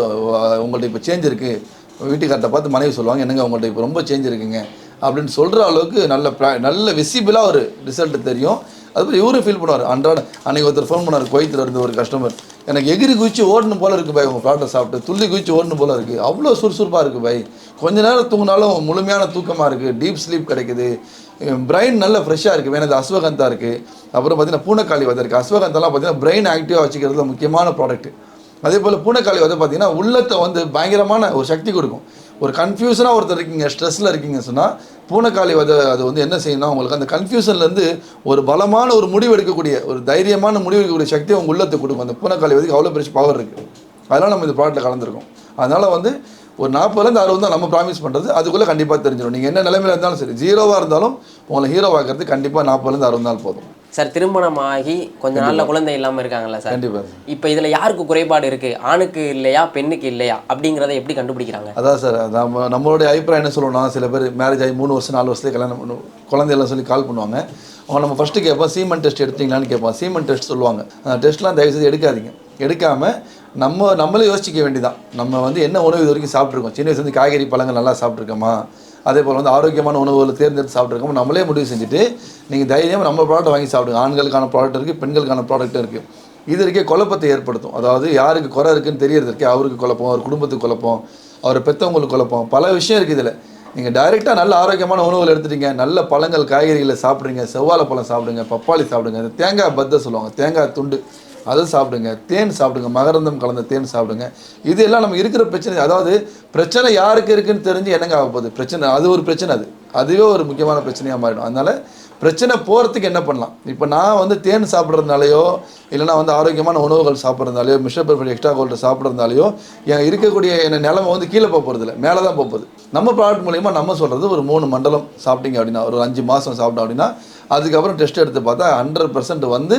உங்கள்ட்ட இப்போ சேஞ்ச் இருக்குது வீட்டுக்கார்ட்ட பார்த்து மனைவி சொல்லுவாங்க என்னங்க உங்கள்ட்ட இப்போ ரொம்ப சேஞ்ச் இருக்குங்க? அப்படின்னு சொல்கிற அளவுக்கு நல்ல ப்ரா- நல்ல விசிபிளாக ஒரு ரிசல்ட் தெரியும். அதுபோல் இவரும் ஃபீல் பண்ணுவார். அன்றாட அன்னைக்கு ஒருத்தர் ஃபோன் பண்ணார் கோயத்தில் இருந்து ஒரு கஸ்டமர் எனக்கு எகிரி குதிச்சு ஓடணும் போல இருக்குது பாய் உங்கள் ப்ராடக்ட் சாப்பிட்டு. துள்ளி குதிச்சு ஓடணும் போல இருக்குது அவ்வளோ சுறுசுறுப்பாக இருக்குது பாய். கொஞ்ச நேரம் தூங்கினாலும் முழுமையான தூக்கமாக இருக்குது டீப் ஸ்லீப் கிடைக்குது. பிரெயின் நல்ல ஃப்ரெஷ்ஷாக இருக்குது வேணது அஸ்வகந்தா இருக்குது அப்புறம் பார்த்தீங்கன்னா பூனைக்காளி வதை இருக்குது அஸ்வகந்தாலாம் பார்த்தீங்கன்னா பிரெயின் ஆக்டிவாக வச்சுக்கிறதுல முக்கியமான ப்ராடக்ட் அதே போல் பூனைக்காளி வந்து பார்த்தீங்கன்னா உள்ளத்தை வந்து பயங்கரமான ஒரு சக்தி கொடுக்கும். ஒரு கன்ஃபியூஷனாக ஒருத்தர் இருக்கீங்க ஸ்ட்ரெஸ்ஸில் இருக்கீங்க சொன்னால் பூனைக்காளி அது அது வந்து என்ன செய்யணும்னா உங்களுக்கு அந்த கன்ஃபியூஷன்லேருந்து ஒரு பலமான ஒரு முடிவு எடுக்கக்கூடிய ஒரு தைரியமான முடிவு எடுக்கக்கூடிய சக்தி உங்கள் உள்ளத்தை கொடுக்கும். அந்த பூனைக்காளி வதைக்கு அவ்வளோ பெரிய பவர் இருக்குது அதனால் நம்ம இந்த ப்ராடக்ட்டில் கலந்துருக்கோம். அதனால் வந்து ஒரு நாற்பதுலேருந்து அறுபது தான் நம்ம ப்ராமிஸ் பண்ணுறது அதுக்குள்ளே கண்டிப்பாக தெரிஞ்சிடும் நீங்கள் என்ன நிலைமையில் இருந்தாலும் சரி ஜீரோவாக இருந்தாலும் உங்களை ஹீரோ கண்டிப்பாக நாற்பதுலேருந்து அறுபது நாள் போதும். சார் திருமணம் ஆகி கொஞ்ச நாள்ல குழந்தை இல்லாம இருக்காங்கல்ல சார்? இப்போ இதுல யாருக்கு குறைபாடு இருக்கு? ஆணுக்கு இல்லையா பெண்ணுக்கு இல்லையா? அப்படிங்கிறத எப்படி கண்டுபிடிக்கிறாங்க? அதான் சார் நம்ம நம்மளுடைய அபிப்பிராயம் என்ன சொல்லணும்னா சில பேர் மேரேஜ் ஆகி மூணு வருஷம் நாலு வருஷத்துக்கு கல்யாணம் பண்ணு குழந்தையெல்லாம் சொல்லி கால் பண்ணுவாங்க. அவங்க நம்ம ஃபஸ்ட்டு கேட்போம் சீமன் டெஸ்ட் எடுத்தீங்களான்னு கேட்போம். சீமன் டெஸ்ட் சொல்லுவாங்க. அந்த டெஸ்ட்லாம் தயவுசெய்து எடுக்காதீங்க. எடுக்காமல் நம்ம நம்மளே யோசிக்க வேண்டியதான் நம்ம வந்து என்ன உணவு இது வரைக்கும் சாப்பிட்ருக்கோம் சின்ன வயசுலேருந்து காய்கறி பழங்கள் நல்லா சாப்பிட்ருக்கோமா அதே போல் வந்து ஆரோக்கியமான உணவுகளை தேர்ந்தெடுத்து சாப்பிட்ருக்கோம் நம்மளே முடிவு செஞ்சுட்டு நீங்கள் தைரியமாக நம்ம ப்ராடக்ட் வாங்கி சாப்பிடுங்க. ஆண்களுக்கான ப்ராடக்ட் இருக்குது பெண்களுக்கான ப்ராடக்ட் இருக்குது இது இருக்கே குழப்பத்தை ஏற்படுத்தும். அதாவது யாருக்கு குறை இருக்குன்னு தெரியறது இருக்கே அவருக்கு குழப்பம் அவர் குடும்பத்துக்கு குழப்பம் அவர் பெற்றவங்களுக்கு குழப்பம் பல விஷயம் இருக்குது இதில். நீங்கள் டைரெக்டாக நல்ல ஆரோக்கியமான உணவுகள் எடுத்துட்டீங்க நல்ல பழங்கள் காய்கறிகளை சாப்பிட்றீங்க செவ்வாழை பழம் சாப்பிடுங்க பப்பாளி சாப்பிடுங்க தேங்காய் பத்தை சொல்லுவாங்க தேங்காய் துண்டு. அதை சாப்பிடுங்க தேன் சாப்பிடுங்க மகரந்தம் கலந்த தேன் சாப்பிடுங்க. இது எல்லாம் நம்ம இருக்கிற பிரச்சனை அதாவது பிரச்சனை யாருக்கு இருக்குன்னு தெரிஞ்சு என்னங்க ஆக போகுது? பிரச்சனை அது ஒரு பிரச்சனை அது. அதுவே ஒரு முக்கியமான பிரச்சனையாக மாறிடும். அதனால் பிரச்சனை போகிறதுக்கு என்ன பண்ணலாம்? இப்போ நான் வந்து தேன் சாப்பிட்றதுனாலையோ இல்லைனா வந்து ஆரோக்கியமான உணவுகள் சாப்பிட்றதுனாலையோ மிஸ்டர் பெர்ஃபெக்ட் எக்ஸ்ட்ரா கோல்டு சாப்பிட்றதுனாலையோ என் இருக்கக்கூடிய என்ன நிலமை வந்து கீழே போக போகிறதில்ல மேலே தான் போக போகுது. நம்ம ப்ராடக்ட் மூலிமா நம்ம சொல்கிறது ஒரு மூணு மண்டலம் சாப்பிட்டீங்க அப்படின்னா ஒரு அஞ்சு மாதம் சாப்பிட்டோம் அப்படின்னா அதுக்கப்புறம் டெஸ்ட் எடுத்து பார்த்தா ஹண்ட்ரட் பர்சன்ட் வந்து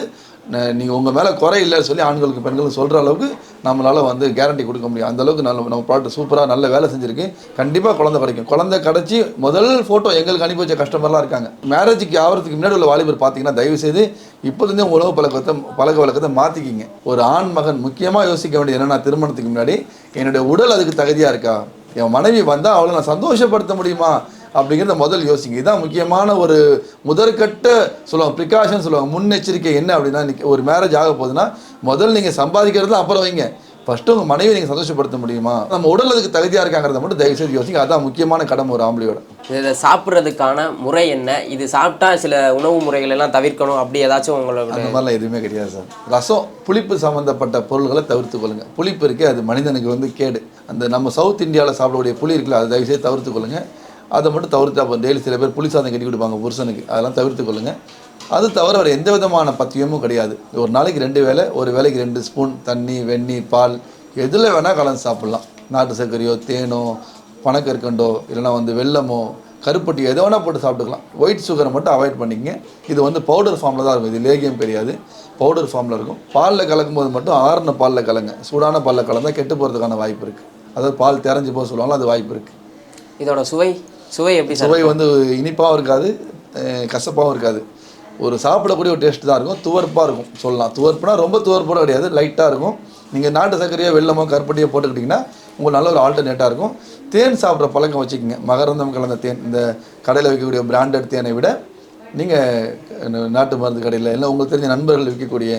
நீங்கள் உங்கள் மேலே குறை இல்லை சொல்லி ஆண்களுக்கு பெண்களுக்கு சொல்கிற அளவுக்கு நம்மளால் வந்து கேரண்டி கொடுக்க முடியும். அந்தளவுக்கு நல்ல நம்ம ப்ராடக்ட் சூப்பராக நல்ல வேலை செஞ்சுருக்கு. கண்டிப்பாக குழந்தை கிடைக்கும் குழந்தை கிடச்சி முதல் ஃபோட்டோ எங்களுக்கு அனுப்பி வச்ச கஸ்டமர்லாம் இருக்காங்க. மேரேஜுக்கு ஆகிறதுக்கு முன்னாடி உள்ள வாலிபர் பார்த்தீங்கன்னா தயவு செய்து இப்போதுலேருந்தே உணவு பழக்கத்தை பழக்க வழக்கத்தை மாற்றிக்கிங்க ஒரு ஆண் மகன் முக்கியமாக யோசிக்க வேண்டியது என்னென்னா திருமணத்துக்கு முன்னாடி என்னுடைய உடல் அதுக்கு தகுதியாக இருக்கா? என் மனைவி வந்தால் அவளை நான் சந்தோஷப்படுத்த முடியுமா? அப்படிங்கிறத முதல் யோசிங்க. இதான் முக்கியமான ஒரு முதற்கட்ட சொல்லுவாங்க ப்ரிகாஷன் சொல்லுவாங்க. முன்னெச்சரிக்கை என்ன அப்படின்னா ஒரு மேரேஜ் ஆக போகுதுன்னா முதல்ல நீங்கள் சம்பாதிக்கிறது அப்புறம் வைங்க. ஃபஸ்ட்டு உங்கள் மனைவி நீங்கள் சந்தோஷப்படுத்த முடியுமா? நம்ம உடல் அதுக்கு தகுதியாக இருக்காங்கிறத மட்டும் தயவுசெய்து யோசிங்க. அதான் முக்கியமான கடமை ஒரு ஆம்பளையோட. இதை சாப்பிட்றதுக்கான முறை என்ன? இது சாப்பிட்டா சில உணவு முறைகள் எல்லாம் தவிர்க்கணும். அப்படி ஏதாச்சும் உங்களோட அந்த மாதிரிலாம் எதுவுமே கிடையாது சார். ரசம் புளிப்பு சம்மந்தப்பட்ட பொருள்களை தவிர்த்து கொள்ளுங்க புளிப்பு இருக்கு அது மனிதனுக்கு வந்து கேடு. அந்த நம்ம சவுத் இந்தியாவில் சாப்பிடக்கூடிய புளி இருக்குல்ல அதை தயவுசெய்து தவிர்த்து கொள்ளுங்க அதை மட்டும் தவிர்த்து அப்போ டெய்லி சில பேர் புளி சாதம் கட்டி கொடுப்பாங்க புருஷனுக்கு அதெல்லாம் தவிர்த்து கொள்ளுங்க. அது தவிர வேறு எந்த விதமான பத்தியமும் கிடையாது. ஒரு நாளைக்கு ரெண்டு வேளை ஒரு வேளைக்கு ரெண்டு ஸ்பூன் தண்ணி வெந்நீர் பால் எதில் வேணால் கலந்து சாப்பிட்லாம். நாட்டு சர்க்கரையோ தேனோ பனக்கற்கண்டோ இல்லைன்னா வந்து வெல்லமோ கருப்பட்டி எதை வேணால் போட்டு சாப்பிட்டுக்கலாம். ஒயிட் சுகரை மட்டும் அவாய்ட் பண்ணிக்கங்க. இது வந்து பவுடர் ஃபார்மில் தான் இருக்கும். இது லேகியம் கிடையாது. பவுடர் ஃபார்மில் இருக்கும். பாலில் கலக்கும் போது மட்டும் ஆறுன பாலில் கலங்க. சூடான பாலில் கலந்தால் கெட்டு போகிறதுக்கான வாய்ப்பு இருக்குது அதாவது பால் தெரிஞ்சு போக சொல்லுவாங்களோ அது வாய்ப்பு இருக்குது இதோட சுவை? சுவை எப்படி சுவை வந்து இனிப்பாகவும் இருக்காது கசப்பாகவும் இருக்காது. ஒரு சாப்பிடக்கூடிய ஒரு டேஸ்ட் தான் இருக்கும். துவர்ப்பாக இருக்கும் சொல்லலாம். துவர்ப்புனா ரொம்ப துவர்ப்போட கிடையாது லைட்டாக இருக்கும். நீங்கள் நாட்டு சர்க்கரையோ வெள்ளமோ கருப்பட்டியோ போட்டுக்கிட்டிங்கன்னா உங்களுக்கு நல்ல ஒரு ஆல்டர்னேட்டாக இருக்கும். தேன் சாப்பிட்ற பழக்கம் வச்சுக்கோங்க. மகரந்தம் கலந்த தேன் இந்த கடையில் வைக்கக்கூடிய பிராண்டட் தேனை விட நீங்கள் நாட்டு மருந்து கடையில் இல்லை உங்களுக்கு தெரிஞ்ச நண்பர்கள் விற்கக்கூடிய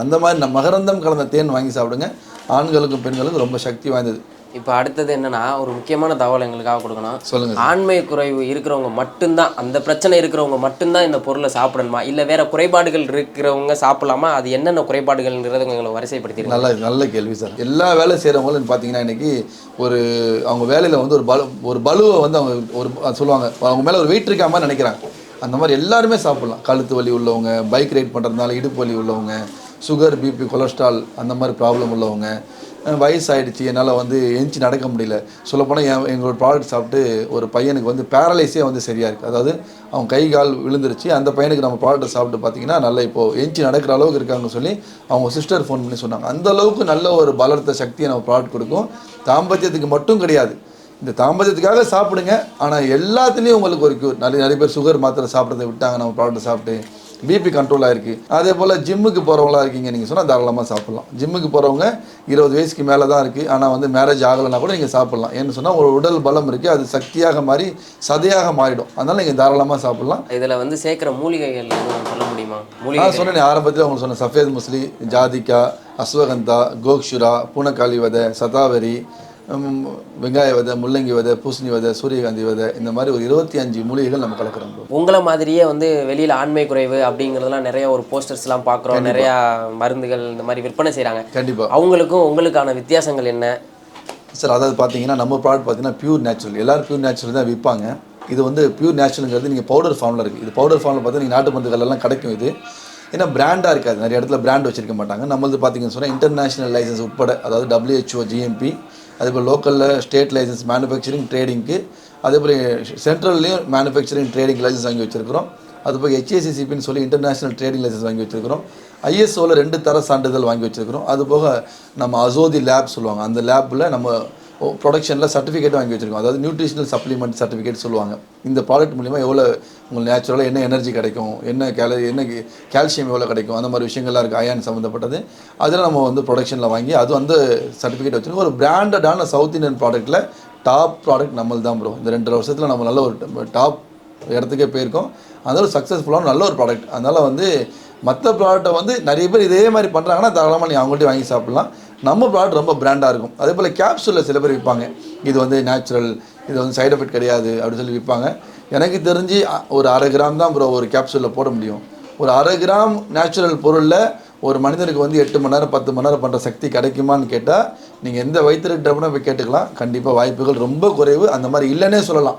அந்த மாதிரி மகரந்தம் கலந்த தேன் வாங்கி சாப்பிடுங்க. ஆண்களுக்கும் பெண்களுக்கும் ரொம்ப சக்தி வாய்ந்தது. இப்போ அடுத்தது என்னன்னா ஒரு முக்கியமான தகவல் எங்களுக்காக கொடுக்கணும். சொல்லுங்கள் ஆண்மை குறைவு இருக்கிறவங்க மட்டும்தான் அந்த பிரச்சனை இருக்கிறவங்க மட்டும்தான் இந்த பொருளை சாப்பிடணுமா? இல்லை வேற குறைபாடுகள் இருக்கிறவங்க சாப்பிடலாமா? அது என்னென்ன குறைபாடுகள்ங்கிறத எங்களை வரிசைப்படுத்திருக்கோம் நல்ல நல்ல கேள்வி சார் எல்லா வேலை செய்கிறவங்களும் பார்த்தீங்கன்னா இன்னைக்கு ஒரு அவங்க வேலையில் வந்து ஒரு பலு ஒரு பலுவை வந்து அவங்க ஒரு சொல்லுவாங்க. அவங்க மேலே ஒரு வெயிட் இருக்க மாதிரி நினைக்கிறாங்க. அந்த மாதிரி எல்லாருமே சாப்பிடலாம். கழுத்து வலி உள்ளவங்க பைக் ரைட் பண்ணுறதுனால இடுப்பு வலி உள்ளவங்க சுகர் பிபி கொலஸ்ட்ரால் அந்த மாதிரி ப்ராப்ளம் உள்ளவங்க. வயசாகிடுச்சு வயசாயிடுச்சு. என்னால் வந்து எஞ்சி நடக்க முடியல. சொல்லப்போனால் என் எங்களோட ப்ராடக்ட் சாப்பிட்டு ஒரு பையனுக்கு வந்து பேரலைஸே வந்து சரியாக இருக்குது அதாவது அவன் கை கால் விழுந்துருச்சு. அந்த பையனுக்கு நம்ம ப்ராடக்ட் சாப்பிட்டு பார்த்தீங்கன்னா நல்லா இப்போது எஞ்சி நடக்கிற அளவுக்கு இருக்காங்கன்னு சொல்லி அவங்க சிஸ்டர் ஃபோன் பண்ணி சொன்னாங்க. அந்த அளவுக்கு நல்ல ஒரு பலர்த்த சக்தியை நம்ம ப்ராடக்ட் கொடுக்கும். தாம்பத்தியத்துக்கு மட்டும் கிடையாது. இந்த தாம்பத்தியத்துக்காக சாப்பிடுங்க. ஆனால் எல்லாத்துலேயும் உங்களுக்கு ஒரு க்யூர் நிறைய நிறைய பேர் சுகர் மாத்திரை சாப்பிட்றதை விட்டாங்க நம்ம ப்ராடக்ட் சாப்பிட்டு. பிபி கண்ட்ரோல் ஆயிருக்கு. அதே போல் ஜிம்முக்கு போகிறவங்களா இருக்கீங்க நீங்கள் சொன்னால் தாராளமாக சாப்பிட்லாம். ஜிம்முக்கு போகிறவங்க இருபது வயசுக்கு மேலே தான் இருக்குது ஆனால் வந்து மேரேஜ் ஆகலைன்னா கூட நீங்கள் சாப்பிட்லாம். ஏன்னு சொன்னால் ஒரு உடல் பலம் இருக்குது அது சக்தியாக மாறி சதையாக மாறிடும். அதனால் நீங்கள் தாராளமாக சாப்பிட்லாம். இதுல வந்து சேர்க்கிற மூலிகைகள் சொல்ல முடியுமா? நான் மூலிகை சொன்னேன். ஆரம்பத்தில் உங்களுக்கு சொன்னேன் சஃபேத் முஸ்லி ஜாதிகா அஸ்வகந்தா கோக்ஷுரா பூனக்காளி விதை சதாவரி வெங்காய விதை முள்ளங்கி விதை பூசணி விதை சூரியகாந்தி விதை இந்த மாதிரி ஒரு இருபத்தி அஞ்சு மூலிகைகள் நம்ம கலக்கிறோம். உங்களை மாதிரியே வந்து வெளியில ஆண்மை குறைவு அப்படிங்கிறதுலாம் நிறைய ஒரு போஸ்டர்ஸ்லாம் பார்க்குறோம். நிறைய மருந்துகள் இந்த மாதிரி விற்பனை செய்றாங்க. கண்டிப்பாக அவங்களுக்கும் உங்களுக்கான வித்தியாசங்கள் என்ன? சார் அதாவது பார்த்தீங்கன்னா நம்ம ப்ராடக்ட் பார்த்தீங்கன்னா பியூர் நேச்சுரல் எல்லாரும் பியூர் நேச்சுரல் தான் விற்பாங்க இது வந்து பியூர் நேச்சுரலுங்கிறது நீங்கள் பவுடர் ஃபார்மில் இருக்குது இது பவுடர் ஃபார்மில் பார்த்தா நீங்கள் நாட்டு மருந்துகள் எல்லாம் கிடைக்கும் இது. ஏன்னா பிராண்டாக இருக்காது. நிறைய இடத்துல பிராண்ட் வச்சிருக்க மாட்டாங்க. நம்மளது பார்த்தீங்கன்னு சொன்னால் இன்டர்நேஷனல் லைசன்ஸ் உட்பட அதாவது டபிள்யூஹெச்ஓ ஜிஎம்பி அதேபோல் லோக்கலில் ஸ்டேட் லைசன்ஸ் மேனுஃபேக்சரிங் ட்ரேடிங்க்கு அதே போல் சென்ட்ரல்லையும் மேனுஃபேக்சரிங் ட்ரேடிங் லைசன்ஸ் வாங்கி வச்சிருக்கிறோம். அது ஹெச்ஏசிசிபின்னு சொல்லி இன்டர்நேஷனல் ட்ரேடிங் லைசன்ஸ் வாங்கி வச்சிருக்கிறோம். ஐஎஸ்ஓவில் ரெண்டு தர சான்றிதழ் வாங்கி வச்சிருக்கிறோம். அது போக நம்ம அசோதி லேப் சொல்லுவாங்க. அந்த லேப்பில் நம்ம ப்ரொடக்ஷனில் சர்டிஃபிகேட் வாங்கி வச்சுருக்கோம். அதாவது நியூட்ரிஷனல் சப்ளிமெண்ட் சர்டிஃபிகேட் சொல்லுவாங்க. இந்த ப்ராடக்ட் மூலிமா எவ்வளோ உங்களுக்கு நேச்சுரலாக என்ன எனர்ஜி கிடைக்கும் என்ன கேலரி என்ன கால்சியம் எவ்வளோ கிடைக்கும் அந்த மாதிரி விஷயங்கள்லாம் இருக்குது அயான் சம்மந்தப்பட்டது அதில் நம்ம வந்து ப்ரொடக்ஷனில் வாங்கி அது வந்து சர்டிஃபிகேட் வச்சுருக்கோம். ஒரு பிராண்டடான சவுத் இந்தியன் ப்ராடக்ட்டில் டாப் ப்ராடக்ட் நம்மள்தான் தான் ப்ரோ இந்த ரெண்டரை வருஷத்தில் நம்ம நல்ல ஒரு டாப் இடத்துக்கே போயிருக்கோம். அதனால சக்ஸஸ்ஃபுல்லான நல்ல ஒரு ப்ராடக்ட் அதனால் வந்து மற்ற ப்ராடக்ட்டை வந்து நிறைய பேர் இதே மாதிரி பண்ணுறாங்கன்னா தாராளமாக நீங்கள் அவங்கள்ட்ட வாங்கி சாப்பிட்லாம். நம்ம ப்ராடக்ட் ரொம்ப பிராண்டாக இருக்கும். அதே போல் கேப்சூலில் சில பேர் விற்பாங்க இது வந்து நேச்சுரல் இது வந்து சைடு எஃபெக்ட் கிடையாது அப்படின்னு சொல்லி விற்பாங்க எனக்கு தெரிஞ்சு ஒரு அரை கிராம் தான் ப்ரோ ஒரு கேப்சூலில் போட முடியும். ஒரு அரை கிராம் நேச்சுரல் பொருளில் ஒரு மனிதனுக்கு வந்து எட்டு மணி நேரம் பத்து மணி நேரம் பண்ணுற சக்தி கிடைக்குமான்னு கேட்டால் நீங்கள் எந்த வயிற்றுக்கிட்ட கூட போய் கேட்டுக்கலாம். கண்டிப்பாக வாய்ப்புகள் ரொம்ப குறைவு. அந்த மாதிரி இல்லைன்னே சொல்லலாம்.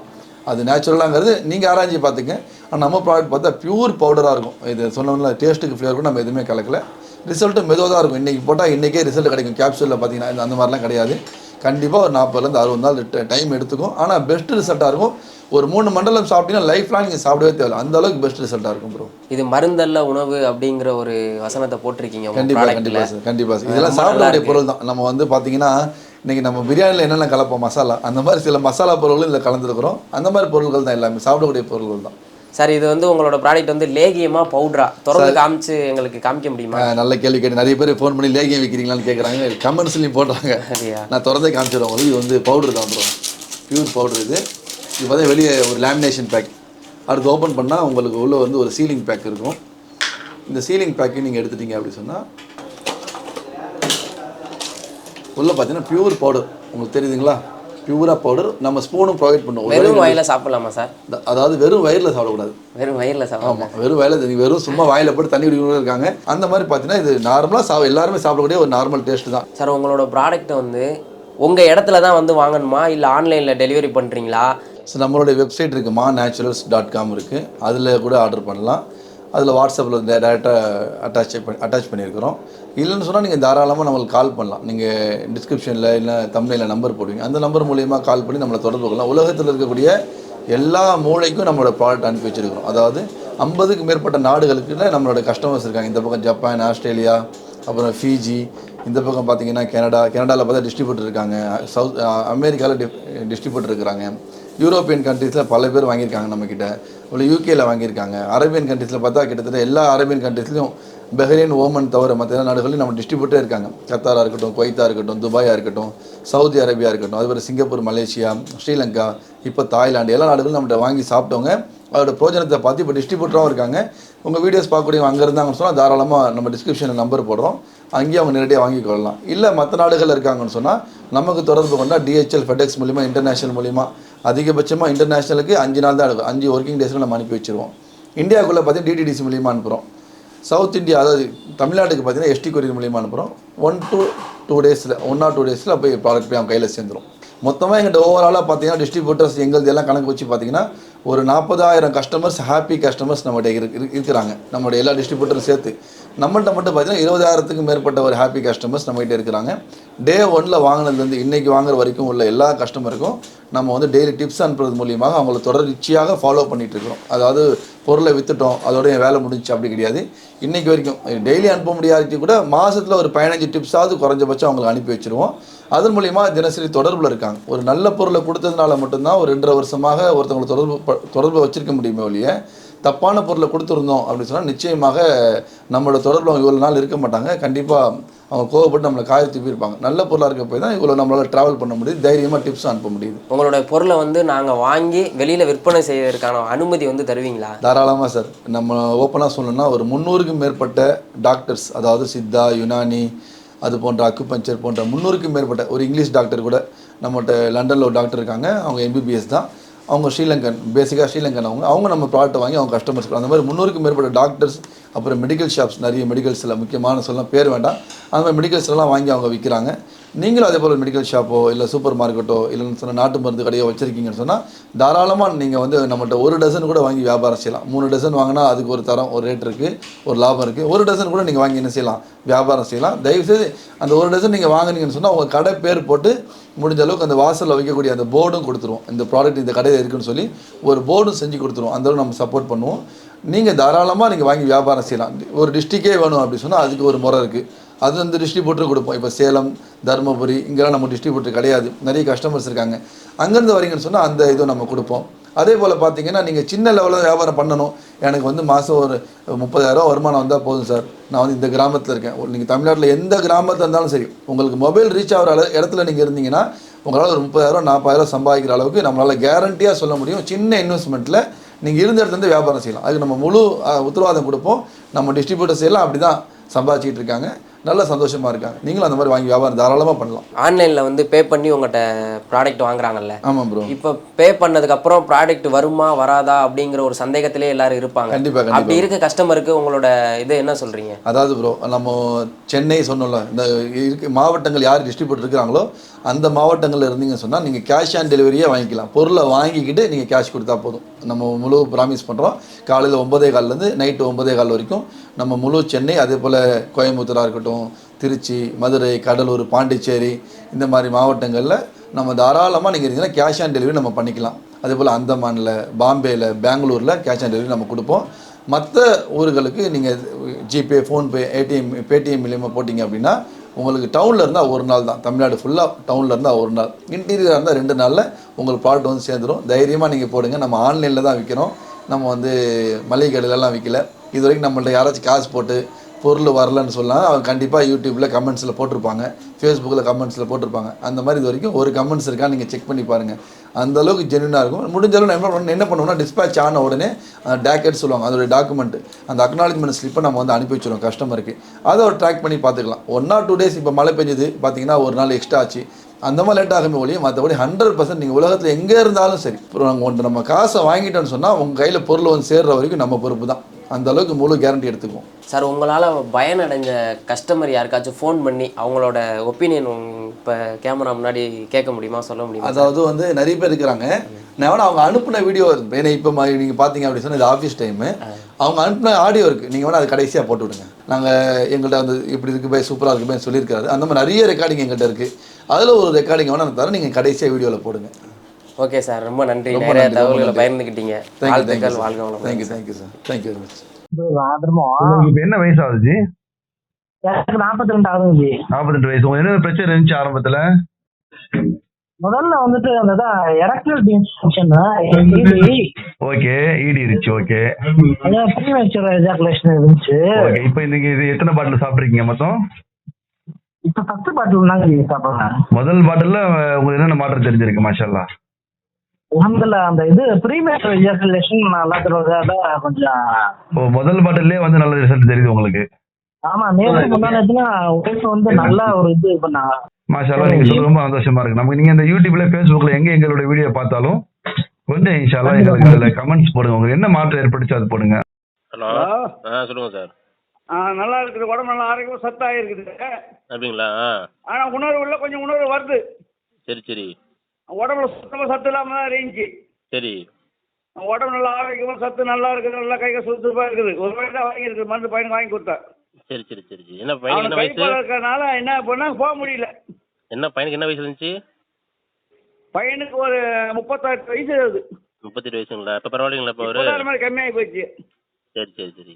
அது நேச்சுரலாங்கிறது நீங்கள் ஆராய்ச்சி பார்த்துங்க ஆனால் நம்ம ப்ராடக்ட் பார்த்தா பியூர் பவுடராக இருக்கும். இது சொன்னோம்ல டேஸ்ட்டுக்கு ஃப்ளேவர் கூட நம்ம எதுவுமே கலக்கல. ரிசல்ட்டு மெதுவாக தான் இருக்கும். இன்றைக்கி போட்டால் இன்றைக்கே ரிசல்ட் கிடைக்கும். கேப்சூலில் பார்த்தீங்கன்னா இந்த- அந்த மாதிரிலாம் கிடையாது. கண்டிப்பாக ஒரு நாற்பதுலேருந்து அறுபது நாள் டைம் எடுத்துக்கும். ஆனால் பெஸ்ட் ரிசல்ட்டாக இருக்கும். ஒரு மூணு மண்டலம் சாப்பிட்டீங்கன்னா லைஃப் லாங் நீங்கள் சாப்பிடவே தேவையில்ல. அந்த அளவுக்கு பெஸ்ட் ரிசல்ட்டாக இருக்கும் ப்ரோ இது மருந்தல்ல உணவு அப்படிங்கிற ஒரு வசனத்தை போட்டிருக்கீங்க கண்டிப்பாக கண்டிப்பாக சார் கண்டிப்பாக சார் இதெல்லாம் சாப்பிடக்கூடிய. பொருள் தான் நம்ம வந்து பார்த்தீங்கன்னா இன்னைக்கு நம்ம பிரியாணியில் என்னென்ன கலப்போம்? மசாலா. அந்த மாதிரி சில மசாலா பொருளும் இதில் கலந்துருக்கிறோம். அந்த மாதிரி பொருட்கள் தான் எல்லாமே. சாப்பிடக்கூடிய பொருட்கள் தான். சார் இது வந்து உங்களோட ப்ராடக்ட் வந்து லேகியமா பவுடரா திறந்து காமிச்சு எங்களுக்கு காமிக்க முடியுமா? நல்ல கேள்வி கேட்டு நிறைய பேர் ஃபோன் பண்ணி லேகியம் விற்கிறீங்களான்னு கேட்குறாங்க கமெண்ட்ஸ்லையும் போடுறாங்க. நான் திறந்தே காமிச்சிடுறேன் உங்களுக்கு. இது வந்து பவுடர் தான் ப்ரோ பியூர் பவுடர் இது. இது பார்த்தா வெளியே ஒரு லேமினேஷன் பேக் அடுத்து ஓப்பன் பண்ணால் உங்களுக்கு உள்ள வந்து ஒரு சீலிங் பேக் இருக்கும். இந்த சீலிங் பேக்கையும் நீங்கள் எடுத்துட்டீங்க அப்படி சொன்னால் உள்ளே பார்த்தீங்கன்னா பியூர் பவுடர் உங்களுக்கு தெரியுதுங்களா? பியூரா பவுடர் நம்ம ஸ்பூனும் ப்ரொவைட் பண்ணுவோம். வெறும் வாயில சாப்பிடலாமா சார்? அதாவது வெறும் வயிறில் சாப்பிடக்கூடாது. வெறும் வயிறுல சாப்பிடலாம் ஆமாம் வெறும் வயலில் நீ வெறும் சும்மா வாயில போட்டு தண்ணி குடிக்கிறவங்க இருக்காங்க. அந்த மாதிரி பார்த்தீங்கன்னா இது நார்மலாக சா எல்லாருமே சாப்பிடக்கூடிய ஒரு நார்மல் டேஸ்ட் தான். சார் உங்களோட ப்ராடக்ட்டை வந்து உங்க இடத்துல தான் வந்து வாங்கணுமா? இல்ல ஆன்லைன்ல டெலிவரி பண்றீங்களா? ஸோ நம்மளுடைய வெப்சைட் இருக்குது மா நேச்சுரல்ஸ் டாட் காம் இருக்குது அதில் கூட ஆர்டர் பண்ணலாம். அதில் வாட்ஸ்அப்பில் டேரெக்டாக அட்டாச் பண்ணி அட்டாச் பண்ணியிருக்கிறோம். இல்லைன்னு சொன்னால் நீங்கள் தாராளமாக நம்மளுக்கு கால் பண்ணலாம். நீங்கள் டிஸ்கிரிப்ஷனில் இல்லை தமிழில் நம்பர் போடுவீங்க. அந்த நம்பர் மூலயமா கால் பண்ணி நம்மளை தொடர்பு கொள்ளலாம். உலகத்தில் இருக்கக்கூடிய எல்லா மூளைக்கும் நம்மளோட ப்ராடக்ட் அனுப்பி வச்சுருக்கிறோம். அதாவது ஐம்பதுக்கு மேற்பட்ட நாடுகளுக்குள்ள நம்மளோட கஸ்டமர்ஸ் இருக்காங்க. இந்த பக்கம் ஜப்பான் ஆஸ்திரேலியா அப்புறம் ஃபிஜி இந்த பக்கம் பார்த்தீங்கன்னா கனடா கனடாவில் பார்த்தா டிஸ்ட்ரிபியூட்டர் இருக்காங்க. சவுத் அமெரிக்காவில் டிஸ்ட்ரிபியூட்டர் இருக்கிறாங்க யூரோப்பியன் கண்ட்ரீஸில் பல பேர் வாங்கியிருக்காங்க நம்மக்கிட்ட இல்லை யூகேயில் வாங்கியிருக்காங்க. அரேபியன் கண்ட்ரீஸில் பார்த்தா கிட்டத்தட்ட எல்லா அரேபியன் கண்ட்ரீஸ்லையும் பஹ்ரைன் ஓமன் தவிர மற்ற நாடுகளில் நாடுகளையும் நம்ம டிஸ்ட்ரிபியூட்டே இருக்காங்க. கத்தாராக இருக்கட்டும் குவைத்தா இருக்கட்டும் துபாயாக இருக்கட்டும் சவுதி அரேபியா இருக்கட்டும் அதுபோல் சிங்கப்பூர் மலேசியா ஸ்ரீலங்கா இப்போ தாய்லாந்து எல்லா நாடுகளும் நம்மகிட்ட வாங்கி சாப்பிட்டவங்க அதோட பிரோஜனத்தை பார்த்து இப்போ டிஸ்ட்ரிபியூட்டராகவும் இருக்காங்க. உங்கள் வீடியோஸ் பார்க்கக்கூடிய அங்கே இருந்தாங்கன்னு சொன்னால் தாராளமாக நம்ம டிஸ்கிரிப்ஷனில் நம்பர் போடுறோம். அங்கேயே அவங்க நேரடியாக வாங்கி கொள்ளலாம். இல்லை மற்ற நாடுகள் இருக்காங்கன்னு சொன்னால் நமக்கு தொடர்பு கொண்டால் டிஹெச்எல் ஃபெடெக்ஸ் மூலிமா இன்டர்நேஷனல் மூலிமா அதிகபட்சமாக இன்டர்நேஷனலுக்கு அஞ்சு நாள் தான் எடுக்கும் அஞ்சு ஒர்க்கிங் டேஸில் நம்ம அனுப்பி வச்சுருவோம். இந்தியாவுக்குள்ளே பார்த்தீங்கன்னா டிடிடிசி மூலிமா அனுப்புகிறோம் சவுத் இந்தியா அதாவது தமிழ்நாட்டுக்கு பார்த்தீங்கன்னா எஸ்டி கொரியர் மூலியமாக அனுப்புகிறோம் ஒன் டூ டூ டேஸில் ஒன் ஆர் டூ டேஸில் போய் ப்ராடக்ட் போய் அவங்க கையில் சேர்ந்துரும். மொத்தமாக எங்கிட்ட ஓவராலாக பார்த்தீங்கன்னா டிஸ்ட்ரிபியூட்டர்ஸ் எங்களுது எல்லாம் கணக்கு வச்சு பார்த்தீங்கன்னா ஒரு நாற்பதாயிரம் கஸ்டமர்ஸ் ஹாப்பி கஸ்டமர்ஸ் நம்மகிட்ட இரு இரு- இருக்கிறாங்க. நம்மளுடைய எல்லா டிஸ்ட்ரிபியூட்டரும் சேர்த்து. நம்மள்கிட்ட மட்டும் பார்த்தீங்கன்னா இருபதாயிரத்துக்கும் மேற்பட்ட ஒரு ஹாப்பி கஸ்டமர்ஸ் நம்மகிட்ட இருக்கிறாங்க. டே ஒனில் வாங்கினதுலேருந்து இன்றைக்கி வாங்குற வரைக்கும் உள்ள எல்லா கஸ்டமருக்கும் நம்ம வந்து டெய்லி டிப்ஸ் அனுப்புறது மூலியமாக அவங்கள தொடர்ச்சியாக ஃபாலோ பண்ணிகிட்ருக்கிறோம் அதாவது பொருளை விற்றுட்டோம் அதோட என் வேலை முடிஞ்சுச்சு அப்படி கிடையாது. இன்னைக்கு வரைக்கும் டெய்லி அனுப்ப முடியாட்டி கூட மாதத்தில் ஒரு பதினஞ்சு டிப்ஸாவது குறைஞ்சபட்சம் அவங்களுக்கு அனுப்பி வச்சிருவோம். அதன் மூலிமா தினசரி தொடர்பில் இருக்காங்க. ஒரு நல்ல பொருளை கொடுத்ததுனால மட்டும்தான் ஒரு ரெண்டரை வருஷமாக ஒருத்தவங்களை தொடர்பு ப- தொடர்பு வச்சுருக்க முடியுமே ஒழிய தப்பான பொருளை கொடுத்துருந்தோம் அப்படின்னு சொன்னால் நிச்சயமாக நம்மளோட தொடர்பில் அவங்க இவ்வளோ நாள் இருக்க மாட்டாங்க. கண்டிப்பாக அவங்க கோவப்பட்டு நம்மளை காயத்து போயிருப்பாங்க நல்ல பொருளாக இருக்க போய் தான் இவ்வளோ நம்மளால் ட்ராவல் பண்ண முடியுது. தைரியமாக டிப்ஸ் அனுப்ப முடியுது. உங்களோட பொருளை வந்து நாங்க வாங்கி வெளியில விற்பனை செய்வதற்கான அனுமதி வந்து தருவீங்களா? தாராளமாக சார் நம்ம ஓப்பனாக சொல்லணும்னா ஒரு முந்நூறுக்கும் மேற்பட்ட டாக்டர்ஸ் அதாவது சித்தா யுனானி அது போன்ற அக்குபஞ்சர் போன்ற முந்நூறுக்கும் மேற்பட்ட ஒரு இங்கிலீஷ் டாக்டர் கூட நம்மகிட்ட லண்டனில் ஒரு டாக்டர் இருக்காங்க. அவங்க எம்பிபிஎஸ் தான். அவங்க ஸ்ரீலங்கன் பேசிக்காக ஸ்ரீலங்கன் அவங்க அவங்க நம்ம ப்ராடக்ட்டை வாங்கி அவங்க கஸ்டமர்ஸ் அந்த மாதிரி முந்நூறுக்கும் மேற்பட்ட டாக்டர்ஸ் அப்புறம் மெடிக்கல் ஷாப்ஸ் நிறைய மெடிக்கல்ஸில் முக்கியமான சொல்லலாம் பேர் வேண்டாம். அந்த மாதிரி மெடிக்கல்ஸ்லாம் வாங்கி அவங்க விற்கிறாங்க நீங்களும் அதே போல் மெடிக்கல் ஷாப்போ இல்லை சூப்பர் மார்க்கெட்டோ இல்லைன்னு சொன்னால் நாட்டு மருந்து கடையோ வச்சுருக்கீங்கன்னு சொன்னால் தாராளமாக நீங்கள் வந்து நம்மகிட்ட ஒரு டசன் கூட வாங்கி வியாபாரம் செய்யலாம். மூணு டசன் வாங்கினா அதுக்கு ஒரு தரம் ஒரு ரேட் இருக்குது ஒரு லாபம் இருக்குது ஒரு டசன் கூட நீங்கள் வாங்கி என்ன செய்யலாம்? வியாபாரம் செய்யலாம். தயவுசெய்து அந்த ஒரு டசன் நீங்கள் வாங்குனீங்கன்னு சொன்னால் உங்கள் கடை பேர் போட்டு முடிஞ்ச அளவுக்கு அந்த வாசலில் வைக்கக்கூடிய அந்த போர்டும் கொடுத்துருவோம். இந்த ப்ராடக்ட் இந்த கடையில் இருக்குன்னு சொல்லி ஒரு போர்டும் செஞ்சு கொடுத்துருவோம். அந்தளவு நம்ம சப்போர்ட் பண்ணுவோம். நீங்கள் தாராளமாக நீங்கள் வாங்கி வியாபாரம் செய்யலாம். ஒரு டிஸ்ட்ரிக்டே வேணும் அப்படின்னு சொன்னால் அதுக்கு ஒரு முறை இருக்குது அது அந்த டிஸ்ட்ரிபியூட்டர் கொடுப்போம். இப்போ சேலம் தருமபுரி இங்கெல்லாம் நம்ம டிஸ்ட்ரிபியூட்டர் கிடையாது. நிறைய கஸ்டமர்ஸ் இருக்காங்க. அங்கேருந்து வரீங்கன்னு சொன்னால் அந்த இதுவும் நம்ம கொடுப்போம். அதே போல் பார்த்தீங்கன்னா நீங்கள் சின்ன லெவலில் வியாபாரம் பண்ணணும். எனக்கு வந்து மாதம் ஒரு முப்பதாயிரம் வருமானம் வந்தால் போதும் சார் நான் வந்து இந்த கிராமத்தில் இருக்கேன். நீங்கள் தமிழ்நாட்டில் எந்த கிராமத்தில் இருந்தாலும் சரி உங்களுக்கு மொபைல் ரீச் ஆகிற அளவு இடத்துல நீங்கள் இருந்தீங்கன்னா உங்களால் ஒரு முப்பதாயிரம் நாற்பதாயிரம் சம்பாதிக்கிற அளவுக்கு நம்மளால் கேரண்டியாக சொல்ல முடியும். சின்ன இன்வெஸ்ட்மெண்ட்டில் நீங்கள் இருந்த இடத்துலேருந்து வியாபாரம் செய்யலாம். அதுக்கு நம்ம முழு உத்தரவாதம் கொடுப்போம். நம்ம டிஸ்ட்ரிபியூட்டர்ஸ் எல்லாம் அப்படி தான் சம்பாதிச்சிக்கிட்டு இருக்காங்க. நல்ல சந்தோஷமா இருக்காங்க. நீங்களும் அந்த மாதிரி வாங்கி வியாபாரம் தாராளமாக பண்ணலாம். ஆன்லைன்ல வந்து பே பண்ணி உங்கள்கிட்ட ப்ராடக்ட் வாங்குறாங்கல்ல. ஆமாம் ப்ரோ இப்போ பே பண்ணதுக்கு அப்புறம் ப்ராடக்ட் வருமா வராதா அப்படிங்கிற ஒரு சந்தேகத்திலே எல்லாரும் இருப்பாங்க. கண்டிப்பாக கண்டிப்பாக அப்படி இருக்க கஸ்டமருக்கு உங்களோட இது என்ன சொல்றீங்க? அதாவது ப்ரோ நம்ம சென்னை சொன்னோம்ல இந்த இருக்கு மாவட்டங்கள் யார் டிஸ்ட்ரிபியூட்டர் இருக்கிறாங்களோ அந்த மாவட்டங்களில் இருந்தீங்கன்னு சொன்னால் நீங்கள் கேஷ் ஆன் டெலிவரியே வாங்கிக்கலாம். பொருளை வாங்கிக்கிட்டு நீங்கள் கேஷ் கொடுத்தா போதும். நம்ம முழு ப்ராமிஸ் பண்ணுறோம் காலையில் ஒம்பதே கால்லேருந்து நைட்டு ஒம்பதே கால் வரைக்கும் நம்ம முழு சென்னை அதே போல் கோயம்புத்தூராக இருக்கட்டும் திருச்சி மதுரை கடலூர் பாண்டிச்சேரி இந்த மாதிரி மாவட்டங்களில் நம்ம தாராளமாக நீங்கள் இருந்தீங்கன்னா கேஷ் ஆன் டெலிவரி நம்ம பண்ணிக்கலாம். அதே போல் அந்தமானில் பாம்பேயில் பெங்களூரில் கேஷ் ஆன் டெலிவரி நம்ம கொடுப்போம். மற்ற ஊர்களுக்கு நீங்கள் ஜிபே ஃபோன்பே ஏடிஎம் பேடிஎம் மூலியமாக போட்டிங்க அப்படின்னா உங்களுக்கு டவுனில் இருந்தால் ஒரு நாள் தான். தமிழ்நாடு ஃபுல்லாக டவுனில் இருந்தால் ஒரு நாள். இன்டீரியராக இருந்தால் ரெண்டு நாளில் உங்களுக்கு ப்ராடக்ட் வந்து சேர்ந்துடும் தைரியமாக நீங்கள் போடுங்க. நம்ம ஆன்லைனில் தான் விற்கிறோம் நம்ம வந்து மளிகை கடையிலலாம் விற்கல இது வரைக்கும் நம்மள்ட்ட யாராச்சும் காசு போட்டு பொருள் வரலன்னு சொல்லலாம் அவங்க கண்டிப்பாக யூடியூப்பில் கமெண்ட்ஸில் போட்டிருப்பாங்க ஃபேஸ்புக்கில் கமெண்ட்ஸில் போட்டிருப்பாங்க. அந்த மாதிரி இது வரைக்கும் ஒரு கமெண்ட்ஸ் இருக்கா நீங்கள் செக் பண்ணி பாருங்கள் அந்த அளவுக்கு ஜென்யூனாக இருக்கும். முடிஞ்ச அளவு என்ன என்ன பண்ணுவோம்னா டிஸ்பேச் ஆன உடனே டேக்கெட் சொல்லுவாங்க. அதோடய டாக்குமெண்ட் அந்த அக்னாலஜ்மெண்ட் ஸ்லிப்பை நம்ம வந்து அனுப்பி வச்சிருவோம் கஸ்டமருக்கு அதை ஒரு ட்ராக் பண்ணி பார்த்துக்கலாம். ஒன் ஆர் டூ டேஸ் இப்போ மழை பெஞ்சது பார்த்தீங்கன்னா ஒரு நாள் எக்ஸ்ட்ரா ஆச்சு. அந்த மாதிரி லேட் ஆகுமே ஒழிய மற்றபடி ஹண்ட்ரட் பர்சன்ட் நீங்கள் உலகத்தில் எங்கே இருந்தாலும் சரி. நாங்கள் ஒன்று நம்ம காசை வாங்கிட்டோன்னு சொன்னால் உங்கள் கையில் பொருள் வந்து சேர்ற வரைக்கும் நம்ம பொறுப்பு தான். அந்த அளவுக்கு முழு கேரண்டி எடுத்துக்குவோம். சார் உங்களால் பயனடைஞ்ச கஸ்டமர் யாருக்காச்சும் ஃபோன் பண்ணி அவங்களோட ஒப்பீனியன் இப்போ கேமரா முன்னாடி கேட்க முடியுமா சொல்ல முடியுமா அதாவது வந்து நிறைய பேர் இருக்கிறாங்க. நான் அவங்க அனுப்பின வீடியோ ஏன்னா இப்போ நீங்கள் பார்த்தீங்க அப்படி சொன்னா இது ஆஃபீஸ் டைமு அவங்க அனுப்பின ஆடியோ இருக்குது நீங்கள் வேணா அது கடைசியாக போட்டு விடுங்க. நாங்கள் எங்கள்கிட்ட வந்து இப்படி இருக்கு போய் சூப்பராக இருக்கு போய் சொல்லியிருக்காரு. அந்த மாதிரி நிறைய ரெக்கார்டிங் எங்கள்கிட்ட இருக்குது அதில் ஒரு ரெக்கார்டிங் வேணா தர நீங்கள் கடைசியாக வீடியோவில் போடுங்க. ஓகே சார் ரொம்ப நன்றி. நிறைய தகவல்களை. பகிர்ந்துக்கிட்டீங்க வாழ்த்துக்கள் வாழ்க வளமுடன். Thank you thank you sir thank you very much என்ன வயசு ஆகுது எனக்கு நாற்பத்தி ரெண்டு ஆகுது நாற்பத்தெட்டு வயசு. உங்களுக்கு என்ன பிரச்சனை இருந்துச்சு ஆரம்பத்துல? முதல்ல வந்துட்டு அந்த எரக்டல் டிஸ்ஃபங்க்ஷன் ஓகே இடி இருந்துச்சு ஓகே ப்ரீமேச்சர் எஜாகுலேஷன் இருந்துச்சு. ஓகே இப்போ இன்னைக்கு இது எத்தனை பாட்டில் சாப்பிட்ருக்கீங்க மொத்தம்? இப்ப ஃபர்ஸ்ட் பாட்டில் நீங்க சாப்பிடுறேன். முதல் பாட்டில் உங்களுக்கு என்னென்ன மாற்றம் தெரிஞ்சிருக்கு மாஷல்லா அஹமதுல்ல அந்த இது ப்ரீமேச்சர் எஜாகுலேஷன் நல்லா தருவது அதான் கொஞ்சம் ஓ முதல் பாட்டிலே வந்து நல்ல ரிசல்ட் தெரியுது உங்களுக்கு. ஆமா நேற்று ஒய்ஃப் வந்து நல்லா ஒரு இது பண்ணாங்க மாஷல்லா நீங்க சொல்றது ரொம்ப சந்தோஷமா இருக்கு. நமக்கு நீங்க இந்த யூடியூப்ல ஃபேஸ்புக்ல எங்க எங்களோட வீடியோ பார்த்தாலும் கொஞ்சம் இன்ஷால்லா எங்களுக்கு அதுல கமெண்ட்ஸ் போடுங்க. உங்களுக்கு என்ன மாற்றம் ஏற்பட்டுச்சு அது போடுங்க. ஹலோ. ஆ சொல்லுங்கள் சார். நல்லா இருக்குது. உடம்பு நல்லா ஆரோக்கியம் சத்தாக இருக்குது அப்படிங்களா? ஆ. ஆனால் உணர்வுல கொஞ்சம் உணர்வு வருது. சரி சரி. உடம்புல சுத்தமாக சத்து இல்லாமல் இருந்துச்சு. சரி. உடம்பு நல்லா ஆரோக்கியமாக சத்து நல்லா இருக்குது நல்லா கை சுத்தமாக இருக்குது. ஒரு வயசு தான் வாங்கியிருக்கு மருந்து பையனுக்கு வாங்கி கொடுத்தேன். சரி சரி சரி சரி. என்ன அவனுக்கு என்ன வயசு? இருக்கறனால என்ன பண்ணா போக முடியல. என்ன பையனுக்கு என்ன வயசு இருந்துச்சு? பையனுக்கு ஒரு முப்பத்தாறு வயசு ஆகுது. முப்பத்தெட்டு வயசுங்களா? இப்போ பரவாயில்லைங்களா இப்போ அது மாதிரி கம்மியாகி போச்சு. சரி சரி சரி.